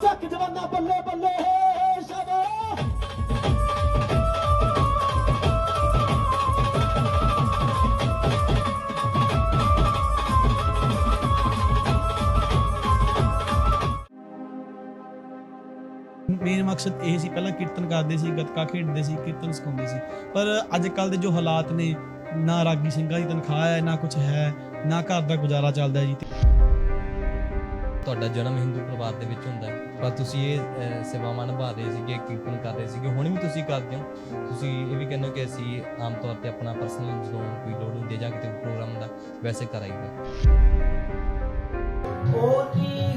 ਚੱਕ ਜਵਾਨਾ ਬੱਲੇ ਬੱਲੇ ਸ਼ਾਬਾਸ਼। ਮੇਨ ਮਕਸਦ ਇਹ ਸੀ, ਪਹਿਲਾਂ ਕੀਰਤਨ ਕਰਦੇ ਸੀ, ਗੱਤਕਾ ਖੇਡਦੇ ਸੀ, ਕੀਰਤਨ ਸਿਖਾਉਂਦੇ ਸੀ। ਪਰ ਅੱਜ ਕੱਲ ਦੇ ਜੋ ਹਾਲਾਤ ਨੇ, ਨਾ ਰਾਗੀ ਸਿੰਘਾਂ ਦੀ ਤਨਖਾਹ ਹੈ, ਨਾ ਕੁਝ ਹੈ, ਨਾ ਘਰ ਦਾ ਗੁਜ਼ਾਰਾ ਚੱਲਦਾ ਜੀ। ਤੁਹਾਡਾ ਜਨਮ ਹਿੰਦੂ ਪਰਿਵਾਰ ਦੇ ਵਿੱਚ ਹੁੰਦਾ ਹੈ। ਪਰ ਤੁਸੀਂ ਇਹ ਅਹ, ਸੇਵਾਵਾਂ ਨਿਭਾ ਰਹੇ ਸੀਗੇ ਕੀਰਤਨ ਕਰ ਰਹੇ ਸੀਗੇ ਹੁਣ ਵੀ ਤੁਸੀਂ ਕਰਦੇ ਹੋ। ਤੁਸੀਂ ਇਹ ਵੀ ਕਹਿੰਦੇ ਹੋ ਕਿ ਅਸੀਂ ਆਮ ਤੌਰ ਤੇ ਆਪਣਾ ਪਰਸਨਲ ਜਦੋਂ ਕੋਈ ਲੋੜ ਹੁੰਦੀ ਹੈ ਜਾਂ ਕਿਤੇ ਪ੍ਰੋਗਰਾਮ ਹੁੰਦਾ ਵੈਸੇ ਕਰਾਈਦਾ। ਉਹਦੀ ਹਾਂ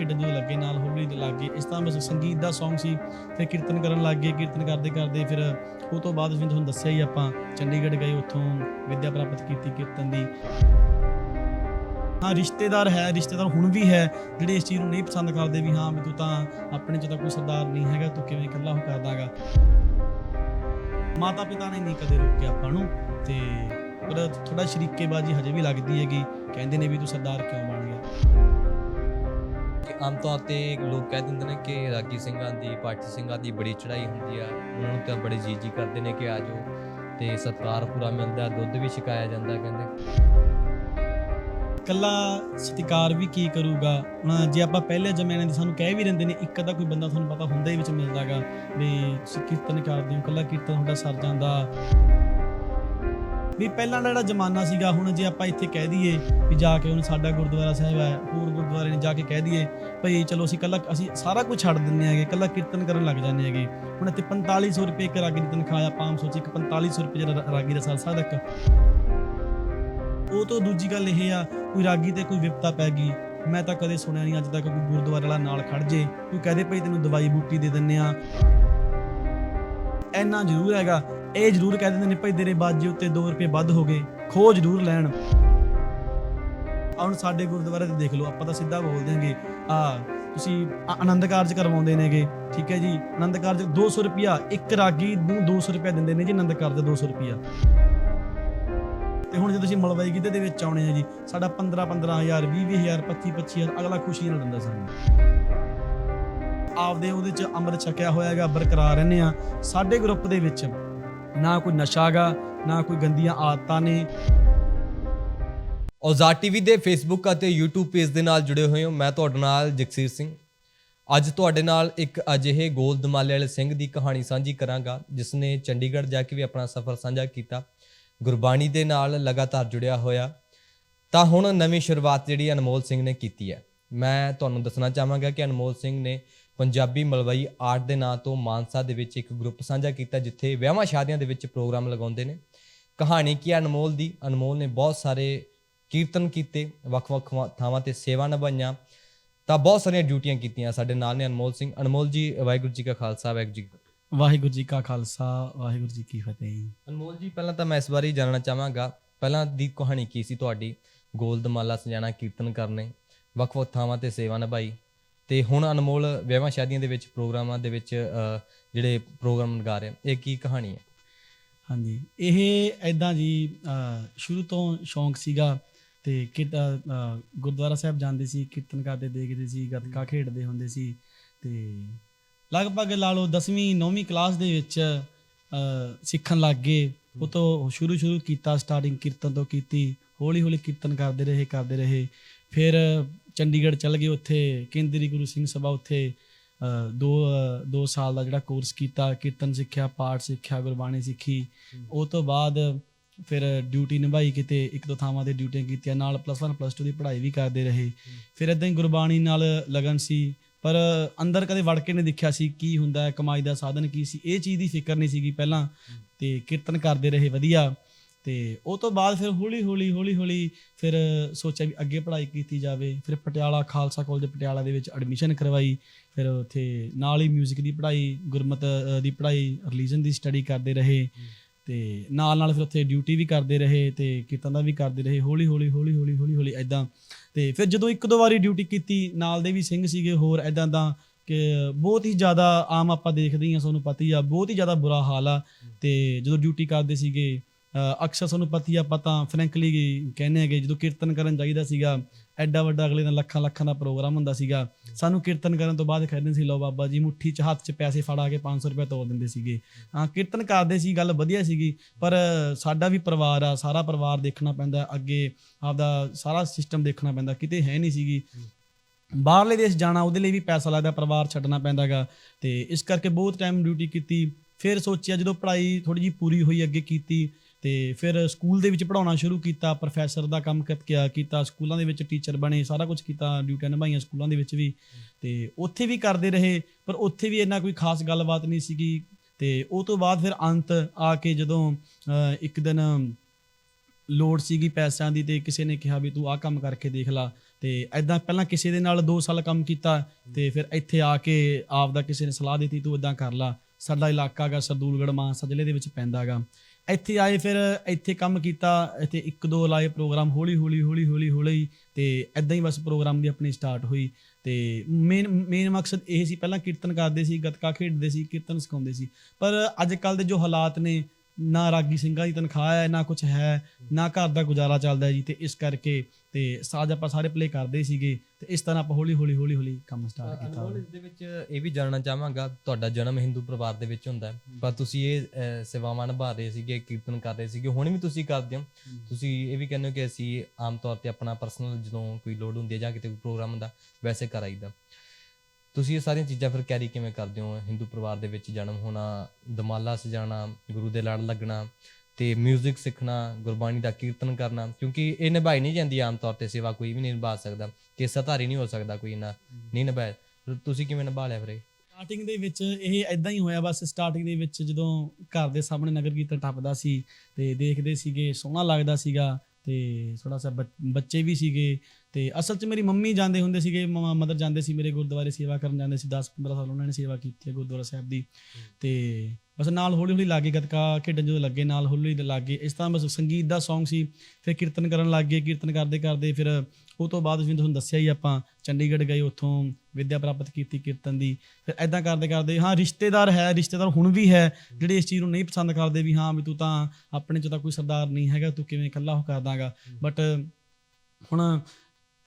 ਖੇਡਣ ਜਦੋਂ ਲੱਗੇ, ਨਾਲ ਹੌਲੀ ਹੌਲੀ ਲੱਗੇ। ਇਸ ਤਰ੍ਹਾਂ ਮੈਂ ਸੰਗੀਤ ਦਾ Song ਸੀ, ਫਿਰ ਕੀਰਤਨ ਕਰਨ ਲੱਗ ਗਏ, ਕੀਰਤਨ ਕਰਦੇ ਕਰਦੇ ਫਿਰ ਉਹ ਤੋਂ ਬਾਅਦ ਜਿਵੇਂ ਤੁਹਾਨੂੰ ਦੱਸਿਆ ਹੀ ਆਪਾਂ, ਚੰਡੀਗੜ੍ਹ ਗਏ, ਉੱਥੋਂ ਵਿੱਦਿਆ ਪ੍ਰਾਪਤ ਕੀਤੀ ਕੀਰਤਨ ਦੀ। ਹਾਂ, ਰਿਸ਼ਤੇਦਾਰ ਹੈ, ਰਿਸ਼ਤੇਦਾਰ ਹੁਣ ਵੀ ਹੈ, ਜਿਹੜੇ ਇਸ ਚੀਜ਼ ਨੂੰ ਨਹੀਂ ਪਸੰਦ ਕਰਦੇ ਵੀ ਹਾਂ ਵੀ ਤੂੰ ਤਾਂ ਆਪਣੇ ਚ ਤਾਂ ਕੋਈ ਸਰਦਾਰ ਨਹੀਂ ਹੈਗਾ, ਤੂੰ ਕਿਵੇਂ ਇਕੱਲਾ ਹੋ ਕਰਦਾਗਾ। ਮਾਤਾ ਪਿਤਾ ਨੇ ਨਹੀਂ ਕਦੇ ਰੋਕਿਆ ਆਪਾਂ ਨੂੰ, ਤੇ ਪਰ ਥੋੜਾ ਸ਼ਰੀਕੇਬਾਜ਼ੀ ਹਜੇ ਵੀ ਲੱਗਦੀ ਹੈਗੀ, ਕਹਿੰਦੇ ਨੇ ਵੀ ਤੂੰ ਸਰਦਾਰ ਕਿਉਂ ਬਣ? ਕਿ ਆਮ ਤੌਰ ਤੇ ਲੋਕ ਕਹਿ ਦਿੰਦੇ ਨੇ ਕਿ ਰਾਗੀ ਸਿੰਘਾਂ ਦੀ, ਪਾਠੀ ਸਿੰਘਾਂ ਦੀ ਬੜੀ ਚੜ੍ਹਾਈ ਹੁੰਦੀ ਆ। ਉਹਨਾਂ ਨੂੰ ਤਾਂ ਬੜੇ ਜੀ ਜੀ ਕਰਦੇ ਨੇ ਕਿ ਆ ਜਾਓ ਤੇ ਸਤਿਕਾਰ ਪੂਰਾ ਮਿਲਦਾ, ਦੁੱਧ ਵੀ ਛਕਾਇਆ ਜਾਂਦਾ ਕਹਿੰਦੇ। ਕੱਲਾ ਸਤਿਕਾਰ ਵੀ ਕੀ ਕਰੂਗਾ? ਹੁਣ ਜੇ ਆਪਾਂ ਪਹਿਲੇ ਜ਼ਮਾਨੇ ਦੇ ਸਾਨੂੰ ਕਹਿ ਵੀ ਰਹਿੰਦੇ ਨੇ, ਇੱਕ ਅੱਧਾ ਕੋਈ ਬੰਦਾ ਤੁਹਾਨੂੰ ਪਤਾ ਹੁੰਦਾ ਹੀ ਵਿੱਚ ਮਿਲਦਾਗਾ ਵੀ ਤੁਸੀਂ ਕੀਰਤਨ ਕਰਦੇ ਹੋ, ਕੱਲਾ ਕੀਰਤਨ ਤੁਹਾਡਾ ਸਰ ਜਾਂਦਾ। ਵੀ ਪਹਿਲਾਂ ਦਾ ਜਿਹੜਾ ਜ਼ਮਾਨਾ ਸੀਗਾ, ਹੁਣ ਜੇ ਆਪਾਂ ਇੱਥੇ ਕਹਿ ਦਈਏ ਵੀ ਜਾ ਕੇ ਹੁਣ ਸਾਡਾ ਗੁਰਦੁਆਰਾ ਸਾਹਿਬ ਹੈ, ਹੋਰ ਗੁਰਦੁਆਰੇ ਨੇ ਜਾ ਕੇ ਕਹਿ ਦਈਏ ਭਈ ਚਲੋ ਅਸੀਂ ਕੱਲਾ ਅਸੀਂ ਸਾਰਾ ਕੁਝ ਛੱਡ ਦਿੰਨੇ ਆਗੇ ਕੱਲਾ ਕੀਰਤਨ ਕਰਨ ਲੱਗ ਜਾਂਦੇ ਹੈਗੇ। ਹੁਣ ਇੱਥੇ 4500 ਰੁਪਏ ਇੱਕ ਰਾਗੀ ਦੀ ਤਨਖਾਹ ਆ, ਆਪਾਂ ਸੋਚੀ ਕਿ 4500 ਰੁਪਏ ਜਿਹੜਾ ਰਾਗੀ ਦਾ ਸਾਲ ਤੱਕ। ਉਹ ਤੋਂ ਦੂਜੀ ਗੱਲ ਇਹ ਆ, ਕੋਈ ਰਾਗੀ ਤੇ ਕੋਈ ਵਿਪਤਾ ਪੈ ਗਈ, ਮੈਂ ਤਾਂ ਕਦੇ ਸੁਣਿਆ ਨਹੀਂ ਅੱਜ ਤੱਕ ਕੋਈ ਗੁਰਦੁਆਰੇ ਵਾਲਾ ਨਾਲ ਖੜ ਜੇ, ਕੋਈ ਕਹਦੇ ਭਈ ਤੈਨੂੰ ਦਵਾਈ ਬੂਟੀ ਦੇ ਦਿੰਨੇ ਆ। ਇੰਨਾ ਜ਼ਰੂਰ ਹੈਗਾ ਇਹ ਜ਼ਰੂਰ ਕਹਿ ਦਿੰਦੇ ਨੇ ਭਾਈ ਤੇਰੇ ਬਾਜੇ ਉੱਤੇ 2 ਰੁਪਏ ਵੱਧ ਹੋ ਗਏ ਖੋ ਜ਼ਰੂਰ ਲੈਣ। ਹੁਣ ਸਾਡੇ ਗੁਰਦੁਆਰੇ ਤੇ ਦੇਖ ਲਓ, ਆਪਾਂ ਤਾਂ ਸਿੱਧਾ ਬੋਲ ਦਿਆਂਗੇ, ਆ, ਤੁਸੀਂ ਆਨੰਦ ਕਾਰਜ ਕਰਵਾਉਂਦੇ ਨੇਗੇ, ਠੀਕ ਹੈ ਜੀ? ਆਨੰਦ ਕਾਰਜ 200 ਰੁਪਿਆ ਇੱਕ ਰਾਗੀ ਨੂੰ 200 ਰੁਪਿਆ ਦਿੰਦੇ ਨੇ ਜੀ, ਆਨੰਦ ਕਾਰਜ 200 ਰੁਪਿਆ ਤੇ ਹੁਣ ਜੇ ਤੁਸੀਂ ਮਲਵਾਈ ਗਿੱਧੇ ਦੇ ਵਿੱਚ ਆਉਣੇ ਆ ਜੀ, ਸਾਡਾ 15 15000 20 20000 25 25000 ਅਗਲਾ ਖੁਸ਼ੀ ਨਾਲ ਦਿੰਦਾ ਸਾਨੂੰ। ਆਪਦੇ ਉਹਦੇ ਚ ਅੰਮ੍ਰਿਤ ਛਕਿਆ ਹੋਇਆ ਹੈਗਾ, ਬਰਕਰਾਰ ਰਹਿੰਦੇ ਆ, ਸਾਡੇ ਗਰੁੱਪ ਦੇ ਵਿੱਚ। ਨਾ ਕੋਈ ਨਸ਼ਾਗਾ ਨਾ ਕੋਈ ਗੰਦੀਆਂ ਆਦਤਾਂ ਨੇ। ਔਜ਼ਾਰ ਟੀਵੀ ਦੇ ਫੇਸਬੁੱਕ ਅਤੇ YouTube ਪੇਜ ਦੇ ਨਾਲ ਜੁੜੇ ਹੋਏ ਹੋ। ਮੈਂ ਤੁਹਾਡੇ ਨਾਲ ਜਗਸੀਰ ਸਿੰਘ। ਅੱਜ ਤੁਹਾਡੇ ਨਾਲ ਇੱਕ ਅਜਿਹੇ ਗੋਲ ਦਮਾਲੇ ਵਾਲੇ ਸਿੰਘ ਦੀ ਕਹਾਣੀ ਸਾਂਝੀ ਕਰਾਂਗਾ ਜਿਸ ਨੇ ਚੰਡੀਗੜ੍ਹ ਜਾ ਕੇ ਵੀ ਆਪਣਾ ਸਫ਼ਰ ਸਾਂਝਾ ਕੀਤਾ। ਗੁਰਬਾਣੀ ਦੇ ਨਾਲ ਲਗਾਤਾਰ ਜੁੜਿਆ ਹੋਇਆ। ਤਾਂ ਹੁਣ ਨਵੀਂ ਸ਼ੁਰੂਆਤ ਜਿਹੜੀ ਅਨਮੋਲ ਸਿੰਘ ਨੇ ਕੀਤੀ ਹੈ। ਮੈਂ ਤੁਹਾਨੂੰ ਦੱਸਣਾ ਚਾਹਾਂਗਾ ਕਿ ਅਨਮੋਲ ਸਿੰਘ ਨੇ ਪੰਜਾਬੀ ਮਲਵਈ ਆਰਟ ਦੇ ਨਾਂ ਤੋਂ ਮਾਨਸਾ ਦੇ ਵਿੱਚ ਇੱਕ ਗਰੁੱਪ ਸਾਂਝਾ ਕੀਤਾ ਜਿੱਥੇ ਵਿਆਹਾਂ ਸ਼ਾਦੀਆਂ ਦੇ ਵਿੱਚ ਪ੍ਰੋਗਰਾਮ ਲਗਾਉਂਦੇ ਨੇ। ਕਹਾਣੀ ਕੀ ਅਨਮੋਲ ਦੀ। ਅਨਮੋਲ ਨੇ ਬਹੁਤ ਸਾਰੇ ਕੀਰਤਨ ਕੀਤੇ ਵੱਖ-ਵੱਖ ਥਾਵਾਂ- ਤੇ ਸੇਵਾ ਨਿਭਾਈਆਂ। ਤਾਂ ਬਹੁਤ ਸਾਰੀਆਂ ਡਿਊਟੀਆਂ ਕੀਤੀਆਂ ਸਾਡੇ ਨਾਲ ਨੇ ਅਨਮੋਲ ਸਿੰਘ। ਅਨਮੋਲ ਜੀ ਵਾਹਿਗੁਰੂ ਜੀ ਕਾ ਖਾਲਸਾ ਵਾਹਿਗੁਰੂ ਜੀ। ਵਾਹਿਗੁਰੂ ਜੀ ਕਾ ਖਾਲਸਾ ਵਾਹਿਗੁਰੂ ਜੀ ਕੀ ਫਤਿਹ। ਅਨਮੋਲ ਜੀ ਪਹਿਲਾਂ ਤਾਂ ਮੈਂ ਇਸ ਬਾਰੇ ਜਾਣਨਾ ਚਾਹਾਂਗਾ। ਪਹਿਲਾਂ ਦੀ ਕਹਾਣੀ ਕੀ ਸੀ ਤੁਹਾਡੀ? ਗੋਲਦਮਾਲਾ ਸਜਾਣਾ ਕੀਰਤਨ ਕਰਨੇ ਵੱਖ-ਵੱਖ ਥਾਵਾਂ ਤੇ ਸੇਵਾ ਨਿਭਾਈ। ਤੇ ਹੁਣ ਅਨਮੋਲ ਵਿਆਹਾਂ ਸ਼ਾਦੀਆਂ ਦੇ ਵਿੱਚ ਪ੍ਰੋਗਰਾਮਾਂ ਦੇ ਵਿੱਚ ਜਿਹੜੇ ਪ੍ਰੋਗਰਾਮ ਲਗਾ ਰਹੇ ਇਹ ਕੀ ਕਹਾਣੀ ਹੈ? ਹਾਂਜੀ ਇਹ ਐਦਾਂ ਜੀ ਸ਼ੁਰੂ ਤੋਂ ਸ਼ੌਂਕ ਸੀਗਾ ਤੇ ਗੁਰਦੁਆਰਾ ਸਾਹਿਬ ਜਾਂਦੇ ਸੀ ਕੀਰਤਨ ਕਰਦੇ ਦੇਖਦੇ ਸੀ ਗੱਤਕਾ ਖੇਡਦੇ ਹੁੰਦੇ ਸੀ ਤੇ ਲਗਭਗ ਲਾ ਲਓ 10ਵੀਂ 9ਵੀਂ ਕਲਾਸ ਦੇ ਵਿੱਚ ਸਿੱਖਣ ਲੱਗ ਗਏ। ਉਹ ਤੋਂ ਸ਼ੁਰੂ ਸ਼ੁਰੂ ਕੀਤਾ ਸਟਾਰਟਿੰਗ ਕੀਰਤਨ ਤੋਂ ਕੀਤੀ ਹੌਲੀ ਹੌਲੀ ਕੀਰਤਨ ਕਰਦੇ ਰਹੇ ਕਰਦੇ ਰਹੇ। ਫਿਰ ਚੰਡੀਗੜ੍ਹ ਚਲ ਗਏ ਉੱਥੇ ਕੇਂਦਰੀ ਗੁਰੂ ਸਿੰਘ ਸਭਾ ਉੱਥੇ ਦੋ ਦੋ ਸਾਲ ਦਾ ਜਿਹੜਾ ਕੋਰਸ ਕੀਤਾ ਕੀਰਤਨ ਸਿੱਖਿਆ ਪਾਠ ਸਿੱਖਿਆ ਗੁਰਬਾਣੀ ਸਿੱਖੀ। ਉਹ ਤੋਂ ਬਾਅਦ ਫਿਰ ਡਿਊਟੀ ਨਿਭਾਈ ਕਿਤੇ ਇੱਕ ਦੋ ਥਾਵਾਂ ਤੇ ਡਿਊਟੀਆਂ ਕੀਤੀਆਂ ਨਾਲ ਪਲੱਸ 1 ਪਲੱਸ 2 ਦੀ ਪੜ੍ਹਾਈ ਵੀ ਕਰਦੇ ਰਹੇ। ਫਿਰ ਇਦਾਂ ਹੀ ਗੁਰਬਾਣੀ ਨਾਲ ਲਗਨ ਸੀ ਪਰ ਅੰਦਰ ਕਦੇ ਵੜ ਕੇ ਨਹੀਂ ਦੇਖਿਆ ਸੀ ਕੀ ਹੁੰਦਾ ਹੈ ਕਮਾਈ ਦਾ ਸਾਧਨ ਕੀ ਸੀ ਇਹ ਚੀਜ਼ ਦੀ ਫਿਕਰ ਨਹੀਂ ਸੀਗੀ ਪਹਿਲਾਂ। ਤੇ ਕੀਰਤਨ ਕਰਦੇ ਰਹੇ ਵਧੀਆ। ਤੇ ਉਹ ਤੋਂ ਬਾਅਦ ਫਿਰ ਹੌਲੀ ਹੌਲੀ ਹੌਲੀ ਹੌਲੀ ਫਿਰ ਸੋਚਿਆ ਵੀ ਅੱਗੇ ਪੜ੍ਹਾਈ ਕੀਤੀ ਜਾਵੇ ਫਿਰ ਪਟਿਆਲਾ ਖਾਲਸਾ ਕਾਲਜ ਪਟਿਆਲਾ ਦੇ ਵਿੱਚ ਐਡਮਿਸ਼ਨ ਕਰਵਾਈ ਫਿਰ ਉੱਥੇ ਨਾਲ ਹੀ 뮤직 ਦੀ ਪੜ੍ਹਾਈ ਗੁਰਮਤ ਦੀ ਪੜ੍ਹਾਈ ਰਿਲੀਜਨ ਦੀ ਸਟੱਡੀ ਕਰਦੇ ਰਹੇ ਤੇ ਨਾਲ ਨਾਲ ਫਿਰ ਉੱਥੇ ਡਿਊਟੀ ਵੀ ਕਰਦੇ ਰਹੇ ਤੇ ਕੀਰਤਨ ਦਾ ਵੀ ਕਰਦੇ ਰਹੇ ਹੌਲੀ ਹੌਲੀ ਹੌਲੀ ਹੌਲੀ ਹੌਲੀ ਹੌਲੀ ਐਦਾਂ ਤੇ ਫਿਰ ਜਦੋਂ ਇੱਕ ਦੋ ਵਾਰੀ ਡਿਊਟੀ ਕੀਤੀ ਨਾਲ ਦੇ ਵੀ ਸਿੰਘ ਸੀਗੇ ਹੋਰ ਐਦਾਂ ਦਾ ਕਿ ਬਹੁਤ ਹੀ ਜ਼ਿਆਦਾ ਆਮ ਆਪਾਂ ਦੇਖਦੇ ਹੀ ਤੁਹਾਨੂੰ ਪਤਾ ਹੀ ਆ ਬਹੁਤ ਹੀ ਜ਼ਿਆਦਾ ਬੁਰਾ ਹਾਲ ਆ ਤੇ ਜਦੋਂ ਡਿਊਟੀ ਕਰਦੇ ਸੀਗੇ ਅਕਸਰ ਤੁਹਾਨੂੰ ਪਤੀ ਆ ਆਪਾਂ ਤਾਂ ਫ੍ਰੈਂਕਲੀ ਕਹਿੰਦੇ ਹੈਗੇ, ਜਦੋਂ ਕੀਰਤਨ ਕਰਨ ਜਾਈਦਾ ਸੀਗਾ, ਐਡਾ ਵੱਡਾ ਅਗਲੇ ਦਿਨ ਲੱਖਾਂ ਲੱਖਾਂ ਦਾ ਪ੍ਰੋਗਰਾਮ ਹੁੰਦਾ ਸੀਗਾ। ਸਾਨੂੰ ਕੀਰਤਨ ਕਰਨ ਤੋਂ ਬਾਅਦ ਕਹਿੰਦੇ ਸੀ, ਲਓ ਬਾਬਾ ਜੀ, ਮੁੱਠੀ 'ਚ ਹੱਥ 'ਚ ਪੈਸੇ ਫੜਾ ਕੇ 500 ਰੁਪਏ ਤੋੜ ਦਿੰਦੇ ਸੀਗੇ। ਹਾਂ, ਕੀਰਤਨ ਕਰਦੇ ਸੀ, ਗੱਲ ਵਧੀਆ ਸੀਗੀ, ਪਰ ਸਾਡਾ ਵੀ ਪਰਿਵਾਰ ਆ, ਸਾਰਾ ਪਰਿਵਾਰ ਦੇਖਣਾ ਪੈਂਦਾ, ਅੱਗੇ ਆਪਦਾ ਸਾਰਾ ਸਿਸਟਮ ਦੇਖਣਾ ਪੈਂਦਾ, ਕਿਤੇ ਹੈ ਨਹੀਂ ਸੀਗੀ। ਬਾਹਰਲੇ ਦੇਸ਼ ਜਾਣਾ, ਉਹਦੇ ਲਈ ਵੀ ਪੈਸਾ ਲੱਗਦਾ, ਪਰਿਵਾਰ ਛੱਡਣਾ ਪੈਂਦਾਗਾ ਤੇ ਇਸ ਕਰਕੇ ਬਹੁਤ ਟਾਈਮ ਡਿਊਟੀ ਕੀਤੀ। ਫਿਰ ਸੋਚਿਆ ਜਦੋਂ ਪੜ੍ਹਾਈ ਥੋੜੀ ਜੀ ਪੂਰੀ ਹੋਈ, ਅੱਗੇ ਕੀਤੀ। ਤੇ ਫਿਰ ਸਕੂਲ ਦੇ ਵਿੱਚ ਪੜਾਉਣਾ ਸ਼ੁਰੂ ਕੀਤਾ ਪ੍ਰੋਫੈਸਰ ਦਾ ਕੰਮ ਕ- ਕਿਆ ਕੀਤਾ, ਸਕੂਲਾਂ ਦੇ ਵਿੱਚ ਟੀਚਰ ਬਣੇ, ਸਾਰਾ ਕੁਝ ਕੀਤਾ ਡਿਊਟੀਆਂ ਨਿਭਾਈਆਂ ਸਕੂਲਾਂ ਦੇ ਵਿੱਚ ਵੀ। ਤੇ ਉੱਥੇ ਵੀ ਕਰਦੇ ਰਹੇ, ਪਰ ਉੱਥੇ ਵੀ ਇੰਨਾ ਕੋਈ ਖਾਸ ਗੱਲਬਾਤ ਨਹੀਂ ਸੀਗੀ। ਤੇ ਉਹ ਤੋਂ ਬਾਅਦ ਫਿਰ ਅੰਤ ਆ ਕੇ ਜਦੋਂ ਇੱਕ ਦਿਨ ਲੋੜ ਸੀਗੀ ਪੈਸਿਆਂ ਦੀ ਤੇ ਕਿਸੇ ਨੇ ਕਿਹਾ ਵੀ ਤੂੰ ਆਹ ਕੰਮ ਕਰਕੇ ਦੇਖ ਲਾ। ਤੇ ਐਦਾਂ ਪਹਿਲਾਂ ਕਿਸੇ ਦੇ ਨਾਲ 2 ਸਾਲ ਕੰਮ ਕੀਤਾ, ਤੇ ਫਿਰ ਇੱਥੇ ਆ ਕੇ ਆਪ ਦਾ ਕਿਸੇ ਨੇ ਸਲਾਹ ਦਿੱਤੀ, ਤੂੰ ਇਦਾਂ ਕਰ ਲਾ। ਸਾਡਾ ਇਲਾਕਾ ਗਾ, ਸਰਦੂਲਗੜ੍ਹ ਮਾਨਸਾ ਜ਼ਿਲ੍ਹੇ ਦੇ ਵਿੱਚ ਪੈਂਦਾਗਾ ਇੱਥੇ ਆਏ ਫਿਰ, ਇੱਥੇ ਕੰਮ ਕੀਤਾ, ਇੱਥੇ ਇੱਕ ਦੋ ਲਾਏ ਪ੍ਰੋਗਰਾਮ ਹੌਲੀ ਹੌਲੀ ਹੌਲੀ ਹੌਲੀ ਹੌਲੀ, ਤੇ ਐਦਾਂ ਹੀ ਬਸ ਪ੍ਰੋਗਰਾਮ ਦੀ ਆਪਣੀ ਸਟਾਰਟ ਹੋਈ। ਤੇ ਮੇਨ ਮੇਨ ਮਕਸਦ ਇਹ ਸੀ, ਪਹਿਲਾਂ ਕੀਰਤਨ ਕਰਦੇ ਸੀ, ਗੱਤਕਾ ਖੇਡਦੇ ਸੀ, ਕੀਰਤਨ ਸਿਖਾਉਂਦੇ ਸੀ। ਪਰ ਅੱਜ ਕੱਲ ਦੇ ਜੋ ਹਾਲਾਤ ਨੇ ਨਾ ਰਾਗੀ ਸਿੰਘਾਂ ਦੀ ਤਨਖਾਹ ਹੈ ਨਾ ਕੁਝ ਹੈ ਨਾ ਘਰ ਦਾ ਗੁਜ਼ਾਰਾ ਚੱਲਦਾ ਜੀ ਤੇ ਇਸ ਕਰਕੇ ਤੇ ਸਾਜ ਆਪਾਂ ਸਾਰੇ ਪਲੇ ਕਰਦੇ ਸੀਗੇ ਤੇ ਇਸ ਤਰ੍ਹਾਂ ਆਪਾਂ ਹੌਲੀ ਹੌਲੀ ਹੌਲੀ ਹੌਲੀ ਕੰਮ ਸਟਾਰਟ ਕੀਤਾ। ਅਨਮੋਲ ਇਸ ਦੇ ਵਿੱਚ ਇਹ ਵੀ ਜਾਣਨਾ ਚਾਹਾਂਗਾ ਤੁਹਾਡਾ ਜਨਮ ਹਿੰਦੂ ਪਰਿਵਾਰ ਦੇ ਵਿੱਚ ਹੁੰਦਾ ਪਰ ਤੁਸੀਂ ਇਹ ਸੇਵਾਵਾਂ ਨਿਭਾ ਰਹੇ ਸੀਗੇ ਕੀਰਤਨ ਕਰ ਰਹੇ ਸੀਗੇ ਹੁਣ ਵੀ ਤੁਸੀਂ ਕਰਦੇ ਹੋ? ਤੁਸੀਂ ਇਹ ਵੀ ਕਹਿੰਦੇ ਹੋ ਕਿ ਅਸੀਂ ਆਮ ਤੌਰ ਤੇ ਆਪਣਾ ਪਰਸਨਲ ਜਦੋਂ ਕੋਈ ਲੋਡ ਹੁੰਦੀ ਹੈ ਜਾਂ ਕਿਤੇ ਕੋਈ ਪ੍ਰੋਗਰਾਮ ਹੁੰਦਾ ਵੈਸੇ ਕਰਾਈਦਾ। ਤੁਸੀਂ ਇਹ ਸਾਰੀਆਂ ਚੀਜ਼ਾਂ ਫਿਰ ਕੈਰੀ ਕਿਵੇਂ ਕਰਦੇ ਹੋ? ਹਿੰਦੂ ਪਰਿਵਾਰ ਦੇ ਵਿੱਚ ਜਨਮ ਹੋਣਾ, ਦਮਾਲਾ ਸਜਾਣਾ, ਗੁਰੂ ਦੇ ਲੜ ਲੱਗਣਾ ਤੇ 뮤직 ਸਿੱਖਣਾ, ਗੁਰਬਾਣੀ ਦਾ ਕੀਰਤਨ ਕਰਨਾ, ਕਿਉਂਕਿ ਇਹ ਨਿਭਾਈ ਨਹੀਂ ਜਾਂਦੀ ਆਮ ਤੌਰ ਤੇ ਸੇਵਾ, ਕੋਈ ਵੀ ਨਹੀਂ ਨਿਭਾ ਸਕਦਾ। ਕੇਸਾਧਾਰੀ ਨਹੀਂ ਹੋ ਸਕਦਾ ਕੋਈ ਨਾ ਨਹੀਂ ਨਿਭਾਇਆ। ਤੁਸੀਂ ਕਿਵੇਂ ਨਿਭਾ ਲਿਆ ਫਿਰ ਇਹ? ਸਟਾਰਟਿੰਗ ਦੇ ਵਿੱਚ ਇਹ ਐਦਾਂ ਹੀ ਹੋਇਆ, ਬਸ ਸਟਾਰਟਿੰਗ ਦੇ ਵਿੱਚ ਜਦੋਂ ਘਰ ਦੇ ਸਾਹਮਣੇ ਨਗਰ ਕੀਰਤਨ ਟੱਪਦਾ ਸੀ ਤੇ ਦੇਖਦੇ ਸੀਗੇ, ਸੋਹਣਾ ਲੱਗਦਾ ਸੀਗਾ। ਤੇ ਥੋੜਾ ਸਾ ਬੱਚੇ ਵੀ ਸੀਗੇ ਤੇ ਅਸਲ 'ਚ ਮੇਰੀ ਮੰਮੀ ਜਾਂਦੇ ਹੁੰਦੇ ਸੀਗੇ ਮਦਰ ਜਾਂਦੇ ਸੀ ਮੇਰੇ ਗੁਰਦੁਆਰੇ ਸੇਵਾ ਕਰਨ ਜਾਂਦੇ ਸੀ 10 15 ਸਾਲ ਉਹਨਾਂ ਨੇ ਸੇਵਾ ਕੀਤੀ ਹੈ ਗੁਰਦੁਆਰਾ ਸਾਹਿਬ ਦੀ ਤੇ ਬਸ ਨਾਲ ਹੌਲੀ ਹੌਲੀ ਲੱਗੇ ਗੱਤਕਾ ਖੇਡਣ ਜਦੋਂ ਲੱਗੇ ਨਾਲ ਹੌਲੀ ਹੌਲੀ ਲੱਗੇ। ਇਸ ਤਰ੍ਹਾਂ ਬਸ ਸੰਗੀਤ ਦਾ Song ਸੀ ਫਿਰ ਕੀਰਤਨ ਕਰਨ ਲੱਗ ਗਏ। ਕੀਰਤਨ ਕਰਦੇ ਕਰਦੇ ਫਿਰ ਉਹ ਤੋਂ ਬਾਅਦ ਜਿਵੇਂ ਤੁਹਾਨੂੰ ਦੱਸਿਆ ਹੀ ਆਪਾਂ ਚੰਡੀਗੜ੍ਹ ਗਏ ਉੱਥੋਂ ਵਿੱਦਿਆ ਪ੍ਰਾਪਤ ਕੀਤੀ ਕੀਰਤਨ ਦੀ। ਫਿਰ ਐਦਾਂ ਕਰਦੇ ਕਰਦੇ ਹਾਂ ਰਿਸ਼ਤੇਦਾਰ ਹੈ ਰਿਸ਼ਤੇਦਾਰ ਹੁਣ ਵੀ ਹੈ ਜਿਹੜੇ ਇਸ ਚੀਜ਼ ਨੂੰ ਨਹੀਂ ਪਸੰਦ ਕਰਦੇ ਵੀ ਹਾਂ ਵੀ ਤੂੰ ਤਾਂ ਆਪਣੇ ਚ ਤਾਂ ਕੋਈ ਸਰਦਾਰ ਨਹੀਂ ਹੈਗਾ ਤੂੰ ਕਿਵੇਂ ਇਕੱਲਾ ਹੋ ਕਰਦਾਗਾ। ਬਟ ਹੁਣ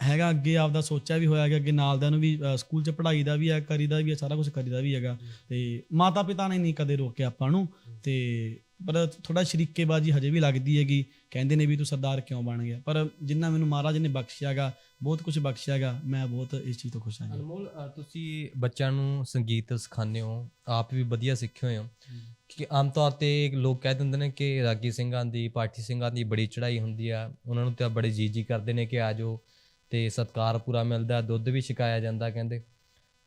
ਹੈਗਾ ਅੱਗੇ ਆਪਦਾ ਸੋਚਿਆ ਵੀ ਹੋਇਆ ਕਿ ਅੱਗੇ ਨਾਲ ਦਿਆਂ ਨੂੰ ਵੀ ਅ, ਸਕੂਲ ਚ ਪੜ੍ਹਾਈ ਦਾ ਵੀ ਹੈ ਕਰੀਦਾ ਵੀ ਹੈ ਸਾਰਾ ਕੁਝ ਕਰੀਦਾ ਵੀ ਹੈਗਾ। ਤੇ ਮਾਤਾ ਪਿਤਾ ਨੇ ਨਹੀਂ ਕਦੇ ਰੋਕਿਆ ਆਪਾਂ ਨੂੰ। ਤੇ ਪਰ ਥੋੜਾ ਸ਼ਰੀਕੇਬਾਜੀ ਹਜੇ ਵੀ ਲੱਗਦੀ ਹੈਗੀ। ਕਹਿੰਦੇ ਨੇ ਵੀ ਤੂੰ ਸਰਦਾਰ ਕਿਉਂ ਬਣ ਗਿਆ? ਪਰ ਜਿੰਨਾ ਮੈਨੂੰ ਮਹਾਰਾਜ ਨੇ ਬਖਸ਼ਿਆਗਾ ਬਹੁਤ ਕੁਝ ਬਖਸ਼ਿਆਗਾ ਮੈਂ ਬਹੁਤ ਇਸ ਚੀਜ਼ ਤੋਂ ਖੁਸ਼ ਹਾਂ ਜੀ। ਅਨਮੋਲ ਅ, ਤੁਸੀਂ ਬੱਚਿਆਂ ਨੂੰ ਸੰਗੀਤ ਸਿਖਾਉਂਦੇ ਹੋ ਆਪ ਵੀ ਵਧੀਆ ਸਿੱਖੇ ਹੋਏ ਹੋ। ਕਿ ਆਮ ਤੌਰ ਤੇ ਲੋਕ ਕਹਿ ਦਿੰਦੇ ਨੇ ਕਿ ਰਾਗੀ ਸਿੰਘਾਂ ਦੀ ਪਾਠੀ ਸਿੰਘਾਂ ਦੀ ਬੜੀ ਚੜ੍ਹਾਈ ਹੁੰਦੀ ਆ। ਉਹਨਾਂ ਨੂੰ ਤਾਂ ਬੜੇ ਜੀ ਜੀ ਕਰਦੇ ਨੇ ਕਿ ਆ ਜਾਓ। ਤੇ ਸਤਕਾਰ ਪੂਰਾ ਮਿਲਦਾ, ਦੁੱਧ ਵੀ ਛਕਾਇਆ ਜਾਂਦਾ ਕਹਿੰਦੇ।